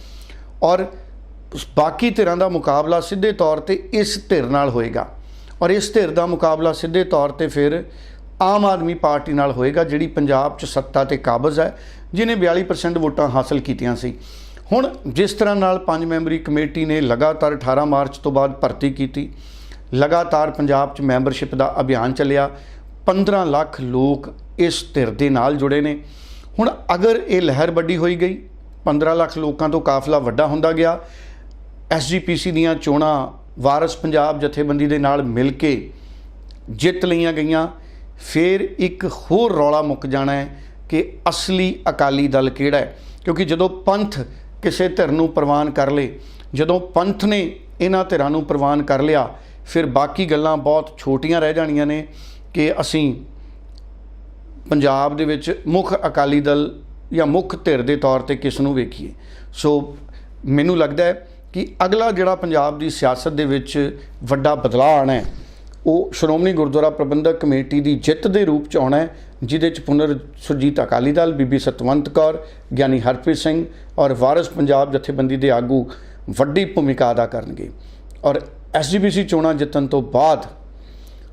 ਔਰ ਬਾਕੀ ਧਿਰਾਂ ਦਾ ਮੁਕਾਬਲਾ ਸਿੱਧੇ ਤੌਰ ਤੇ ਇਸ ਧਿਰ ਨਾਲ ਹੋਏਗਾ। ਔਰ ਇਸ ਧਿਰ ਦਾ ਮੁਕਾਬਲਾ ਸਿੱਧੇ ਤੌਰ ਤੇ ਫਿਰ ਆਮ ਆਦਮੀ ਪਾਰਟੀ ਨਾਲ ਹੋਏਗਾ, ਜਿਹੜੀ ਪੰਜਾਬ 'ਚ ਸੱਤਾ ਤੇ ਕਾਬਜ਼ ਹੈ ਜਿਨੇ 42% ਵੋਟਾਂ ਹਾਸਲ ਕੀਤੀਆਂ ਸੀ। ਹੁਣ ਜਿਸ ਤਰ੍ਹਾਂ ਨਾਲ ਪੰਜ ਮੈਂਬਰੀ ਕਮੇਟੀ ਨੇ ਲਗਾਤਾਰ 18 ਮਾਰਚ ਤੋਂ ਬਾਅਦ ਭਰਤੀ ਕੀਤੀ, ਲਗਾਤਾਰ ਪੰਜਾਬ 'ਚ ਮੈਂਬਰਸ਼ਿਪ ਦਾ ਅਭਿਆਨ ਚੱਲਿਆ 15 ਲੱਖ ਲੋਕ ਇਸ ਧਿਰ ਦੇ ਨਾਲ ਜੁੜੇ ਨੇ। ਹੁਣ ਅਗਰ ਇਹ ਲਹਿਰ ਵੱਡੀ ਹੋਈ ਗਈ 15 ਲੱਖ ਲੋਕਾਂ ਤੋਂ ਕਾਫਲਾ ਵੱਡਾ ਹੁੰਦਾ ਗਿਆ। ਐਸਜੀਪੀਸੀ ਦੀਆਂ ਚੋਣਾਂ ਵਾਰਸ ਪੰਜਾਬ ਜਥੇਬੰਦੀ ਦੇ ਨਾਲ ਮਿਲ ਕੇ ਜਿੱਤ ਲਈਆਂ ਗਈਆਂ। ਫਿਰ ਇੱਕ ਹੋਰ ਰੌਲਾ ਮੁੱਕ ਜਾਣਾ ਹੈ ਕਿ ਅਸਲੀ ਅਕਾਲੀ ਦਲ ਕਿਹੜਾ ਹੈ? ਕਿਉਂਕਿ ਜਦੋਂ ਪੰਥ ਕਿਸੇ ਧਿਰ ਨੂੰ ਪ੍ਰਵਾਨ ਕਰ ਲੇ, ਜਦੋਂ ਪੰਥ ਨੇ ਇਹਨਾਂ ਧਿਰਾਂ ਨੂੰ ਪ੍ਰਵਾਨ ਕਰ ਲਿਆ, ਫਿਰ ਬਾਕੀ ਗੱਲਾਂ ਬਹੁਤ ਛੋਟੀਆਂ ਰਹਿ ਜਾਣੀਆਂ ਨੇ ਕਿ ਅਸੀਂ ਪੰਜਾਬ ਦੇ ਵਿੱਚ ਮੁੱਖ ਅਕਾਲੀ ਦਲ ਜਾਂ ਮੁੱਖ ਧਿਰ ਦੇ ਤੌਰ ਤੇ ਕਿਸ ਨੂੰ ਵੇਖੀਏ। ਸੋ ਮੈਨੂੰ ਲੱਗਦਾ ਹੈ ਕਿ ਅਗਲਾ ਜਿਹੜਾ ਪੰਜਾਬ ਦੀ ਸਿਆਸਤ ਦੇ ਵਿੱਚ ਵੱਡਾ ਬਦਲਾਅ ਆਣਾ ਹੈ, ਉਹ ਸ਼੍ਰੋਮਣੀ ਗੁਰਦੁਆਰਾ ਪ੍ਰਬੰਧਕ ਕਮੇਟੀ ਦੀ ਜਿੱਤ ਦੇ ਰੂਪ ਚ ਆਉਣਾ ਹੈ, ਜਿਹਦੇ ਚ ਪੁਨਰ ਸੁਰਜੀਤ ਅਕਾਲੀ ਦਲ, ਬੀਬੀ ਸਤਵੰਤ ਕੌਰ, ਗਿਆਨੀ ਹਰਪ੍ਰੀਤ ਸਿੰਘ ਔਰ ਵਾਰਿਸ ਪੰਜਾਬ ਜਥੇਬੰਦੀ ਦੇ ਆਗੂ ਵੱਡੀ ਭੂਮਿਕਾ ਅਦਾ ਕਰਨਗੇ। ਔਰ ਐਸਜੀਪੀਸੀ ਚੋਣਾਂ ਜਿੱਤਣ ਤੋਂ ਬਾਅਦ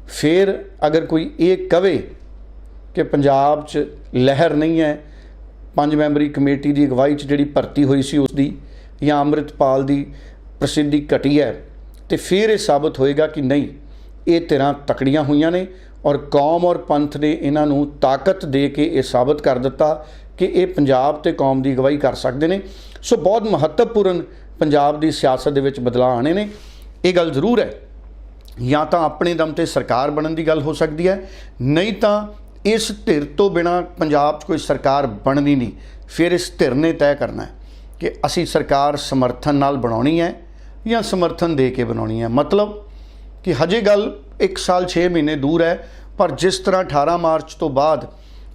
ਫਿਰ ਅਗਰ ਕੋਈ ਇਹ ਕਵੇ ਕਿ ਪੰਜਾਬ 'ਚ ਲਹਿਰ ਨਹੀਂ ਹੈ ਪੰਜ ਮੈਂਬਰੀ ਕਮੇਟੀ ਦੀ ਅਗਵਾਈ 'ਚ ਜਿਹੜੀ ਭਰਤੀ ਹੋਈ ਸੀ ਉਸ ਦੀ ਜਾਂ ਅੰਮ੍ਰਿਤਪਾਲ ਦੀ ਪ੍ਰਸਿੱਧੀ ਘਟੀ ਹੈ, ਤੇ ਫਿਰ ਇਹ ਸਾਬਤ ਹੋਏਗਾ ਕਿ ਨਹੀਂ, ਇਹ ਧਿਰਾਂ ਤਕੜੀਆਂ ਹੋਈਆਂ ਨੇ ਔਰ ਕੌਮ ਔਰ ਪੰਥ ਨੇ ਇਹਨਾਂ ਨੂੰ ਤਾਕਤ ਦੇ ਕੇ ਇਹ ਸਾਬਤ ਕਰ ਦਿੱਤਾ ਕਿ ਇਹ ਪੰਜਾਬ ਤੇ ਕੌਮ ਦੀ ਅਗਵਾਈ ਕਰ ਸਕਦੇ ਨੇ। ਸੋ ਬਹੁਤ ਮਹੱਤਵਪੂਰਨ ਪੰਜਾਬ ਦੀ ਸਿਆਸਤ ਦੇ ਵਿੱਚ ਬਦਲਾਅ ਆਣੇ ਨੇ। ਇਹ ਗੱਲ ਜ਼ਰੂਰ ਹੈ, ਜਾਂ ਤਾਂ ਆਪਣੇ ਦਮ ਤੇ ਸਰਕਾਰ ਬਣਨ ਦੀ ਗੱਲ ਹੋ ਸਕਦੀ ਹੈ, ਨਹੀਂ ਤਾਂ ਇਸ ਧਿਰ ਤੋਂ ਬਿਨਾ ਪੰਜਾਬ 'ਚ ਕੋਈ ਸਰਕਾਰ ਬਣਨੀ ਨਹੀਂ। ਫਿਰ ਇਸ ਧਿਰ ਨੇ ਤੈਅ ਕਰਨਾ ਹੈ ਕਿ ਅਸੀਂ ਸਰਕਾਰ ਸਮਰਥਨ ਨਾਲ ਬਣਾਉਣੀ ਹੈ ਜਾਂ ਸਮਰਥਨ ਦੇ ਕੇ ਬਣਾਉਣੀ ਹੈ। ਮਤਲਬ ਕਿ ਹਜੇ ਗੱਲ 1 ਸਾਲ 6 ਮਹੀਨੇ ਦੂਰ ਹੈ, ਪਰ ਜਿਸ ਤਰ੍ਹਾਂ 18 ਮਾਰਚ ਤੋਂ ਬਾਅਦ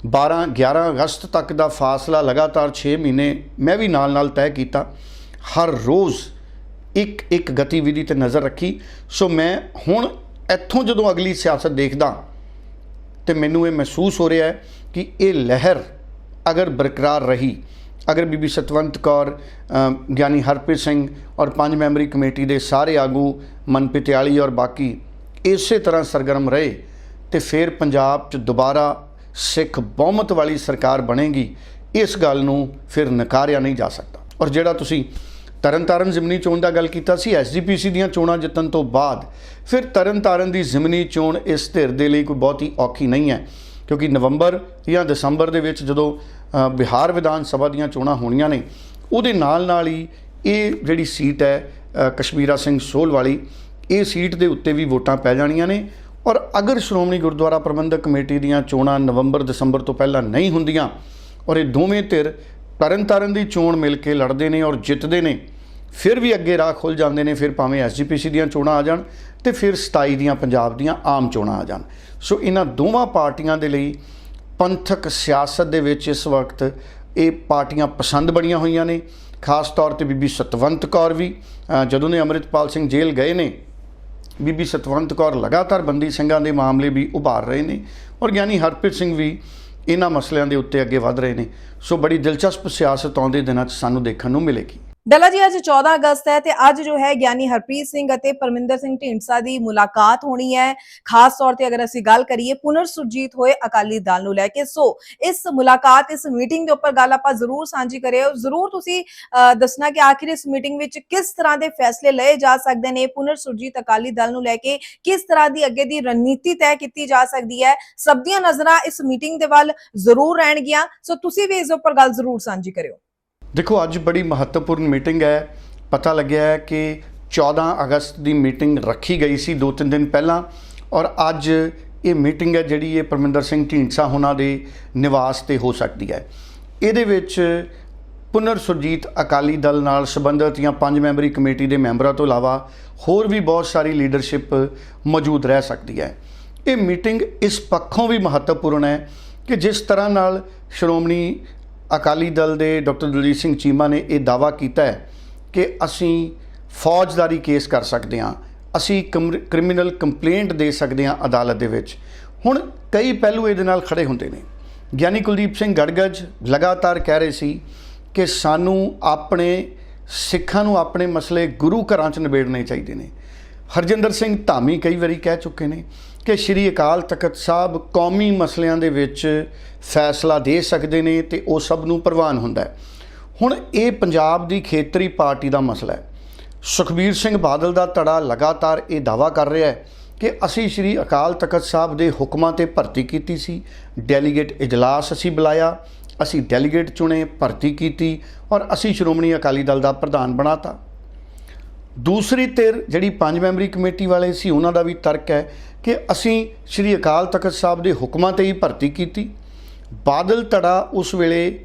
12 11 ਅਗਸਤ ਤੱਕ ਦਾ ਫਾਸਲਾ ਲਗਾਤਾਰ 6 ਮਹੀਨੇ ਮੈਂ ਵੀ ਨਾਲ-ਨਾਲ ਤੈਅ ਕੀਤਾ, ਹਰ ਰੋਜ਼ ਇੱਕ ਇੱਕ ਗਤੀਵਿਧੀ ਤੇ ਨਜ਼ਰ ਰੱਖੀ। ਸੋ ਮੈਂ ਹੁਣ ਇੱਥੋਂ ਜਦੋਂ ਅਗਲੀ ਸਿਆਸਤ ਦੇਖਦਾ ਤੇ ਮੈਨੂੰ ਇਹ ਮਹਿਸੂਸ ਹੋ ਰਿਹਾ ਹੈ ਕਿ ਇਹ ਲਹਿਰ ਅਗਰ ਬਰਕਰਾਰ ਰਹੀ, ਅਗਰ ਬੀਬੀ ਸਤਵੰਤ ਕੌਰ ਗਿਆਨੀ ਹਰਪ੍ਰੀਤ ਸਿੰਘ ਔਰ ਪੰਜ ਮੈਂਬਰੀ ਕਮੇਟੀ ਦੇ ਸਾਰੇ ਆਗੂ, ਮਨਪ੍ਰੀਤ ਔਰ ਬਾਕੀ ਇਸੇ ਤਰ੍ਹਾਂ ਸਰਗਰਮ ਰਹੇ ਤੇ ਫਿਰ ਪੰਜਾਬ 'ਚ ਦੁਬਾਰਾ ਸਿੱਖ ਬਹੁਮਤ ਵਾਲੀ ਸਰਕਾਰ ਬਣੇਗੀ, ਇਸ ਗੱਲ ਨੂੰ ਫਿਰ ਨਕਾਰਿਆ ਨਹੀਂ ਜਾ ਸਕਦਾ। ਔਰ ਜਿਹੜਾ ਤੁਸੀਂ ਤਰਨਤਾਰਨ ਜ਼ਿਮਨੀ ਚੋਣ ਦਾ ਗੱਲ ਕੀਤਾ ਸੀ ਐਸਜੀਪੀਸੀ ਦੀਆਂ ਚੋਣਾਂ ਜਿੱਤਣ ਤੋਂ ਬਾਅਦ। ਫਿਰ ਤਰਨਤਾਰਨ ਦੀ ਜ਼ਿਮਨੀ ਚੋਣ ਇਸ ਧਿਰ ਦੇ ਲਈ ਕੋਈ ਬਹੁਤੀ ਔਖੀ ਨਹੀਂ ਹੈ, ਕਿਉਂਕਿ ਨਵੰਬਰ ਜਾਂ ਦਸੰਬਰ ਦੇ ਵਿੱਚ ਜਦੋਂ ਬਿਹਾਰ ਵਿਧਾਨ ਸਭਾ ਦੀਆਂ ਚੋਣਾਂ ਹੋਣੀਆਂ ਨੇ, ਉਹਦੇ ਨਾਲ ਨਾਲ ਹੀ ਇਹ ਜਿਹੜੀ ਸੀਟ ਹੈ ਕਸ਼ਮੀਰਾ ਸਿੰਘ ਸੋਲ ਵਾਲੀ, ਇਹ ਸੀਟ ਦੇ ਉੱਤੇ ਵੀ ਵੋਟਾਂ ਪੈ ਜਾਣੀਆਂ ਨੇ। ਔਰ ਅਗਰ ਸ਼੍ਰੋਮਣੀ ਗੁਰਦੁਆਰਾ ਪ੍ਰਬੰਧਕ ਕਮੇਟੀ ਦੀਆਂ ਚੋਣਾਂ ਨਵੰਬਰ ਦਸੰਬਰ ਤੋਂ ਪਹਿਲਾਂ ਨਹੀਂ ਹੁੰਦੀਆਂ, ਔਰ ਇਹ ਦੋਵੇਂ ਧਿਰ ਤਰਨਤਾਰਨ ਦੀ ਚੋਣ ਮਿਲ ਕੇ ਲੜਦੇ ਨੇ ਔਰ ਜਿੱਤਦੇ ਨੇ, ਫਿਰ ਵੀ ਅੱਗੇ ਰਾਹ ਖੁੱਲ ਜਾਂਦੇ ਨੇ, ਫਿਰ ਭਾਵੇਂ ਐਸਜੀਪੀਸੀ ਦੀਆਂ ਚੋਣਾਂ ਆ ਜਾਣ ਤੇ ਫਿਰ 27 ਦੀਆਂ ਪੰਜਾਬ ਦੀਆਂ ਆਮ ਚੋਣਾਂ ਆ ਜਾਣ। ਸੋ ਇਹਨਾਂ ਦੋਵਾਂ ਪਾਰਟੀਆਂ ਦੇ ਲਈ ਪੰਥਕ ਸਿਆਸਤ ਦੇ ਵਿੱਚ ਇਸ ਵਕਤ ਇਹ ਪਾਰਟੀਆਂ ਪਸੰਦ ਬਣੀਆਂ ਹੋਈਆਂ ਨੇ। ਖਾਸ ਤੌਰ ਤੇ ਬੀਬੀ ਸਤਵੰਤ ਕੌਰ ਵੀ ਜਦੋਂ ਨੇ ਅੰਮ੍ਰਿਤਪਾਲ ਸਿੰਘ ਜੇਲ੍ਹ ਗਏ ਨੇ, ਬੀਬੀ ਸਤਵੰਤ ਕੌਰ ਲਗਾਤਾਰ ਬੰਦੀ ਸਿੰਘਾਂ ਦੇ ਮਾਮਲੇ ਵੀ ਉਭਾਰ ਰਹੇ ਨੇ ਔਰ ਗਿਆਨੀ ਹਰਪ੍ਰੀਤ ਸਿੰਘ ਵੀ ਇਹਨਾਂ ਮਸਲਿਆਂ ਦੇ ਉੱਤੇ ਅੱਗੇ ਵਧ ਰਹੇ ਨੇ। ਸੋ ਬੜੀ ਦਿਲਚਸਪ ਸਿਆਸਤ ਆਉਂਦੇ ਦਿਨਾਂ 'ਚ ਸਾਨੂੰ ਦੇਖਣ ਨੂੰ ਮਿਲੇਗੀ। ਡੱਲਾ ਜੀ ਅੱਜ 14 ਅਗਸਤ ਹੈ ਤੇ ਅੱਜ ਜੋ ਹੈ ਗਿਆਨੀ ਹਰਪ੍ਰੀਤ ਸਿੰਘ ਅਤੇ ਪਰਮਿੰਦਰ ਸਿੰਘ ਢੀਂਡਸਾ ਦੀ ਮੁਲਾਕਾਤ ਹੋਣੀ ਹੈ। ਖਾਸ ਤੌਰ ਤੇ ਅਗਰ ਅਸੀਂ ਗੱਲ ਕਰੀਏ ਪੁਨਰ ਸੁਰਜੀਤ ਹੋਏ ਅਕਾਲੀ ਦਲ ਨੂੰ ਲੈ ਕੇ। ਸੋ ਇਸ ਮੁਲਾਕਾਤ ਇਸ ਮੀਟਿੰਗ ਦੇ ਉੱਪਰ ਗੱਲ ਆਪਾਂ ਜ਼ਰੂਰ ਸਾਂਝੀ ਕਰਿਓ। ਜ਼ਰੂਰ ਤੁਸੀਂ ਅਹ, ਦੱਸਣਾ ਕਿ ਆਖਿਰ ਇਸ ਮੀਟਿੰਗ ਵਿੱਚ ਕਿਸ ਤਰ੍ਹਾਂ ਦੇ ਫੈਸਲੇ ਲਏ ਜਾ ਸਕਦੇ ਨੇ? ਪੁਨਰ ਸੁਰਜੀਤ ਅਕਾਲੀ ਦਲ ਨੂੰ ਲੈ ਕੇ ਕਿਸ ਤਰ੍ਹਾਂ ਦੀ ਅੱਗੇ ਦੀ ਰਣਨੀਤੀ ਤੈਅ ਕੀਤੀ ਜਾ ਸਕਦੀ ਹੈ? ਸਭ ਦੀਆਂ ਨਜ਼ਰਾਂ ਇਸ ਮੀਟਿੰਗ ਦੇ ਵੱਲ ਜ਼ਰੂਰ ਰਹਿਣਗੀਆਂ। ਸੋ ਤੁਸੀਂ ਵੀ ਇਸ ਦੇ ਉੱਪਰ ਗੱਲ ਜ਼ਰੂਰ ਸਾਂਝੀ ਕਰਿਓ। ਦੇਖੋ, ਅੱਜ ਬੜੀ ਮਹੱਤਵਪੂਰਨ ਮੀਟਿੰਗ ਹੈ। ਪਤਾ ਲੱਗਿਆ ਹੈ ਕਿ 14 ਅਗਸਤ ਦੀ ਮੀਟਿੰਗ ਰੱਖੀ ਗਈ ਸੀ ਦੋ ਤਿੰਨ ਦਿਨ ਪਹਿਲਾਂ ਔਰ ਅੱਜ ਇਹ ਮੀਟਿੰਗ ਹੈ ਜਿਹੜੀ ਇਹ ਪਰਮਿੰਦਰ ਸਿੰਘ ਢੀਂਡਸਾ ਉਹਨਾਂ ਦੇ ਨਿਵਾਸ ਤੇ ਹੋ ਸਕਦੀ ਹੈ। ਇਹਦੇ ਵਿੱਚ ਪੁਨਰ ਸੁਰਜੀਤ ਅਕਾਲੀ ਦਲ ਨਾਲ ਸੰਬੰਧਿਤ ਜਾਂ ਪੰਜ ਮੈਂਬਰੀ ਕਮੇਟੀ ਦੇ ਮੈਂਬਰਾਂ ਤੋਂ ਇਲਾਵਾ ਹੋਰ ਵੀ ਬਹੁਤ ਸਾਰੀ ਲੀਡਰਸ਼ਿਪ ਮੌਜੂਦ ਰਹਿ ਸਕਦੀ ਹੈ। ਇਹ ਮੀਟਿੰਗ ਇਸ ਪੱਖੋਂ ਵੀ ਮਹੱਤਵਪੂਰਨ ਹੈ ਕਿ ਜਿਸ ਤਰ੍ਹਾਂ ਨਾਲ ਸ਼੍ਰੋਮਣੀ ਅਕਾਲੀ ਦਲ ਦੇ ਡਾਕਟਰ ਦਲਜੀਤ ਸਿੰਘ ਚੀਮਾ ਨੇ ਇਹ ਦਾਵਾ ਕੀਤਾ ਹੈ ਕਿ ਅਸੀਂ ਫੌਜਦਾਰੀ ਕੇਸ ਕਰ ਸਕਦੇ ਹਾਂ, ਅਸੀਂ ਕਮ- ਕ੍ਰਿਮੀਨਲ ਕੰਪਲੇਂਟ ਦੇ ਸਕਦੇ ਹਾਂ ਅਦਾਲਤ ਦੇ ਵਿੱਚ। ਹੁਣ ਕਈ ਪਹਿਲੂ ਇਹਦੇ ਨਾਲ ਖੜੇ ਹੁੰਦੇ ਨੇ। ਗਿਆਨੀ ਕੁਲਦੀਪ ਸਿੰਘ ਗੜਗੜ ਲਗਾਤਾਰ ਕਹਿ ਰਹੇ ਸੀ ਕਿ ਸਾਨੂੰ ਆਪਣੇ ਸਿੱਖਾਂ ਨੂੰ ਆਪਣੇ ਮਸਲੇ ਗੁਰੂ ਘਰਾਂ 'ਚ ਨਿਬੇੜਨੇ ਚਾਹੀਦੇ ਨੇ। ਹਰਜਿੰਦਰ ਸਿੰਘ ਧਾਮੀ ਕਈ ਵਾਰੀ ਕਹਿ ਚੁੱਕੇ ਨੇ ਕਿ ਸ਼੍ਰੀ ਅਕਾਲ ਤਖਤ ਸਾਹਿਬ ਕੌਮੀ ਮਸਲਿਆਂ ਦੇ ਵਿੱਚ ਫੈਸਲਾ ਦੇ ਸਕਦੇ ਨੇ ਤੇ ਉਹ ਸਭ ਨੂੰ ਪ੍ਰਵਾਨ ਹੁੰਦਾ ਹੈ। ਹੁਣ ਇਹ ਪੰਜਾਬ ਦੀ ਖੇਤਰੀ ਪਾਰਟੀ ਦਾ ਮਸਲਾ ਹੈ। ਸੁਖਬੀਰ ਸਿੰਘ ਬਾਦਲ ਦਾ ਧੜਾ ਲਗਾਤਾਰ ਇਹ ਦਾਵਾ ਕਰ ਰਿਹਾ ਹੈ ਕਿ ਅਸੀਂ ਸ਼੍ਰੀ ਅਕਾਲ ਤਖਤ ਸਾਹਿਬ ਦੇ ਹੁਕਮਾਂ ਤੇ ਭਰਤੀ ਕੀਤੀ ਸੀ। ਡੈਲੀਗੇਟ ਇਜਲਾਸ ਅਸੀਂ ਬੁਲਾਇਆ, ਅਸੀਂ ਡੈਲੀਗੇਟ ਚੁਣੇ, ਭਰਤੀ ਕੀਤੀ ਔਰ ਅਸੀਂ ਸ਼੍ਰੋਮਣੀ ਅਕਾਲੀ ਦਲ ਦਾ ਪ੍ਰਧਾਨ ਬਣਾਤਾ। ਦੂਸਰੀ ਧਿਰ ਜਿਹੜੀ ਪੰਜ ਮੈਂਬਰੀ ਕਮੇਟੀ ਵਾਲੇ ਸੀ, ਉਹਨਾਂ ਦਾ ਵੀ ਤਰਕ ਹੈ ਕਿ ਅਸੀਂ ਸ਼੍ਰੀ ਅਕਾਲ ਤਖਤ ਸਾਹਿਬ ਦੇ ਹੁਕਮਾਂ ਤੇ ਹੀ ਭਰਤੀ ਕੀਤੀ। ਬਾਦਲ ਧੜਾ ਉਸ ਵੇਲੇ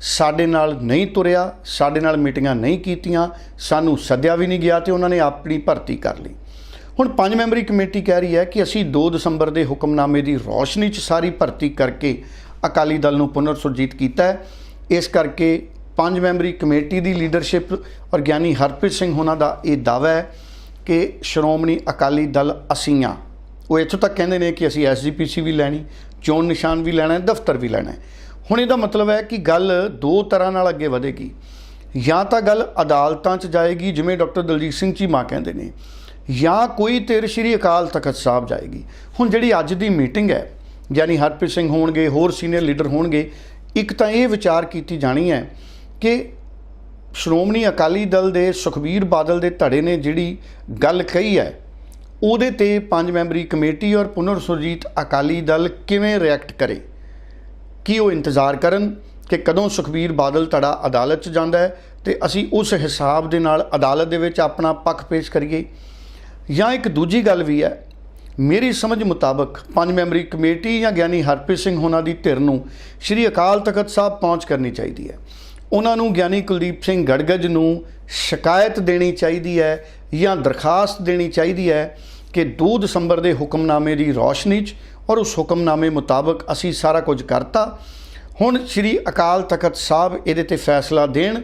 ਸਾਡੇ ਨਾਲ ਨਹੀਂ ਤੁਰਿਆ, ਸਾਡੇ ਨਾਲ ਮੀਟਿੰਗਾਂ ਨਹੀਂ ਕੀਤੀਆਂ, ਸਾਨੂੰ ਸੱਦਿਆ ਵੀ ਨਹੀਂ ਗਿਆ ਤੇ ਉਹਨਾਂ ਨੇ ਆਪਣੀ ਭਰਤੀ ਕਰ ਲਈ। ਹੁਣ ਪੰਜ ਮੈਂਬਰੀ ਕਮੇਟੀ ਕਹਿ ਰਹੀ ਹੈ ਕਿ ਅਸੀਂ 2 ਦਸੰਬਰ ਦੇ ਹੁਕਮਨਾਮੇ ਦੀ ਰੌਸ਼ਨੀ 'ਚ ਸਾਰੀ ਭਰਤੀ ਕਰਕੇ ਅਕਾਲੀ ਦਲ ਨੂੰ ਪੁਨਰ ਸੁਰਜੀਤ ਕੀਤਾ ਇਸ ਕਰਕੇ ਪੰਜ ਮੈਂਬਰੀ ਕਮੇਟੀ ਦੀ ਲੀਡਰਸ਼ਿਪ ਔਰ ਗਿਆਨੀ ਹਰਪ੍ਰੀਤ ਸਿੰਘ ਹੋਣਾ ਦਾ ਇਹ ਦਾਅਵਾ ਹੈ ਕਿ ਸ਼੍ਰੋਮਣੀ ਅਕਾਲੀ ਦਲ ਅਸੀਂ ਹਾਂ ਉਹ ਇੱਥੋਂ ਤੱਕ ਕਹਿੰਦੇ ਨੇ ਕਿ ਅਸੀਂ ਐਸਜੀਪੀਸੀ ਵੀ ਲੈਣੀ, ਚੋਣ ਨਿਸ਼ਾਨ ਵੀ ਲੈਣਾ ਹੈ, ਦਫ਼ਤਰ ਵੀ ਲੈਣਾ ਹੈ। ਹੁਣ ਇਹਦਾ ਮਤਲਬ ਹੈ ਕਿ ਗੱਲ ਦੋ ਤਰ੍ਹਾਂ ਨਾਲ ਅੱਗੇ ਵਧੇਗੀ। ਜਾਂ ਤਾਂ ਗੱਲ ਅਦਾਲਤਾਂ 'ਚ ਜਾਏਗੀ, ਜਿਵੇਂ ਡਾਕਟਰ ਦਲਜੀਤ ਸਿੰਘ ਚੀਮਾ ਕਹਿੰਦੇ ਨੇ, ਜਾਂ ਕੋਈ ਧਿਰ ਸ਼੍ਰੀ ਅਕਾਲ ਤਖਤ ਸਾਹਿਬ ਜਾਏਗੀ। ਹੁਣ ਜਿਹੜੀ ਅੱਜ ਦੀ ਮੀਟਿੰਗ ਹੈ ਯਾਨੀ ਹਰਪ੍ਰੀਤ ਸਿੰਘ ਹੋਣਗੇ, ਹੋਰ ਸੀਨੀਅਰ ਲੀਡਰ ਹੋਣਗੇ, ਇੱਕ ਤਾਂ ਇਹ ਵਿਚਾਰ ਕੀਤੀ ਜਾਣੀ ਹੈ ਕਿ ਸ਼੍ਰੋਮਣੀ ਅਕਾਲੀ ਦਲ ਦੇ ਸੁਖਬੀਰ ਬਾਦਲ ਦੇ ਧੜੇ ਨੇ ਜਿਹੜੀ ਗੱਲ ਕਹੀ ਹੈ, ਉਹਦੇ ਤੇ ਪੰਜ ਮੈਂਬਰੀ ਕਮੇਟੀ ਔਰ ਪੁਨਰ ਸੁਰਜੀਤ ਅਕਾਲੀ ਦਲ ਕਿਵੇਂ ਰਿਐਕਟ ਕਰੇ? ਕੀ ਉਹ ਇੰਤਜ਼ਾਰ ਕਰਨ ਕਿ ਕਦੋਂ ਸੁਖਬੀਰ ਬਾਦਲ ਧੜਾ ਅਦਾਲਤ 'ਚ ਜਾਂਦਾ ਹੈ ਤੇ ਅਸੀਂ ਉਸ ਹਿਸਾਬ ਦੇ ਨਾਲ ਅਦਾਲਤ ਦੇ ਵਿੱਚ ਆਪਣਾ ਪੱਖ ਪੇਸ਼ ਕਰੀਏ? ਜਾਂ ਇੱਕ ਦੂਜੀ ਗੱਲ ਵੀ ਹੈ, ਮੇਰੀ ਸਮਝ ਮੁਤਾਬਕ ਪੰਜ ਮੈਂਬਰੀ ਕਮੇਟੀ ਜਾਂ ਗਿਆਨੀ ਹਰਪ੍ਰੀਤ ਸਿੰਘ ਹੋਣਾ ਦੀ ਧਿਰ ਨੂੰ ਸ਼੍ਰੀ ਅਕਾਲ ਤਖਤ ਸਾਹਿਬ ਪਹੁੰਚ ਕਰਨੀ ਚਾਹੀਦੀ ਹੈ। ਉਹਨਾਂ ਨੂੰ ਗਿਆਨੀ ਕੁਲਦੀਪ ਸਿੰਘ ਗੜਗੜ ਨੂੰ ਸ਼ਿਕਾਇਤ ਦੇਣੀ ਚਾਹੀਦੀ ਹੈ ਜਾਂ ਦਰਖਾਸਤ ਦੇਣੀ ਚਾਹੀਦੀ ਹੈ ਕਿ 2 ਦਸੰਬਰ ਦੇ ਹੁਕਮਨਾਮੇ ਦੀ ਰੌਸ਼ਨੀ 'ਚ ਔਰ ਉਸ ਹੁਕਮਨਾਮੇ ਮੁਤਾਬਕ ਅਸੀਂ ਸਾਰਾ ਕੁਝ ਕਰਤਾ। ਹੁਣ ਸ਼੍ਰੀ ਅਕਾਲ ਤਖਤ ਸਾਹਿਬ ਇਹਦੇ ਤੇ ਫੈਸਲਾ ਦੇਣ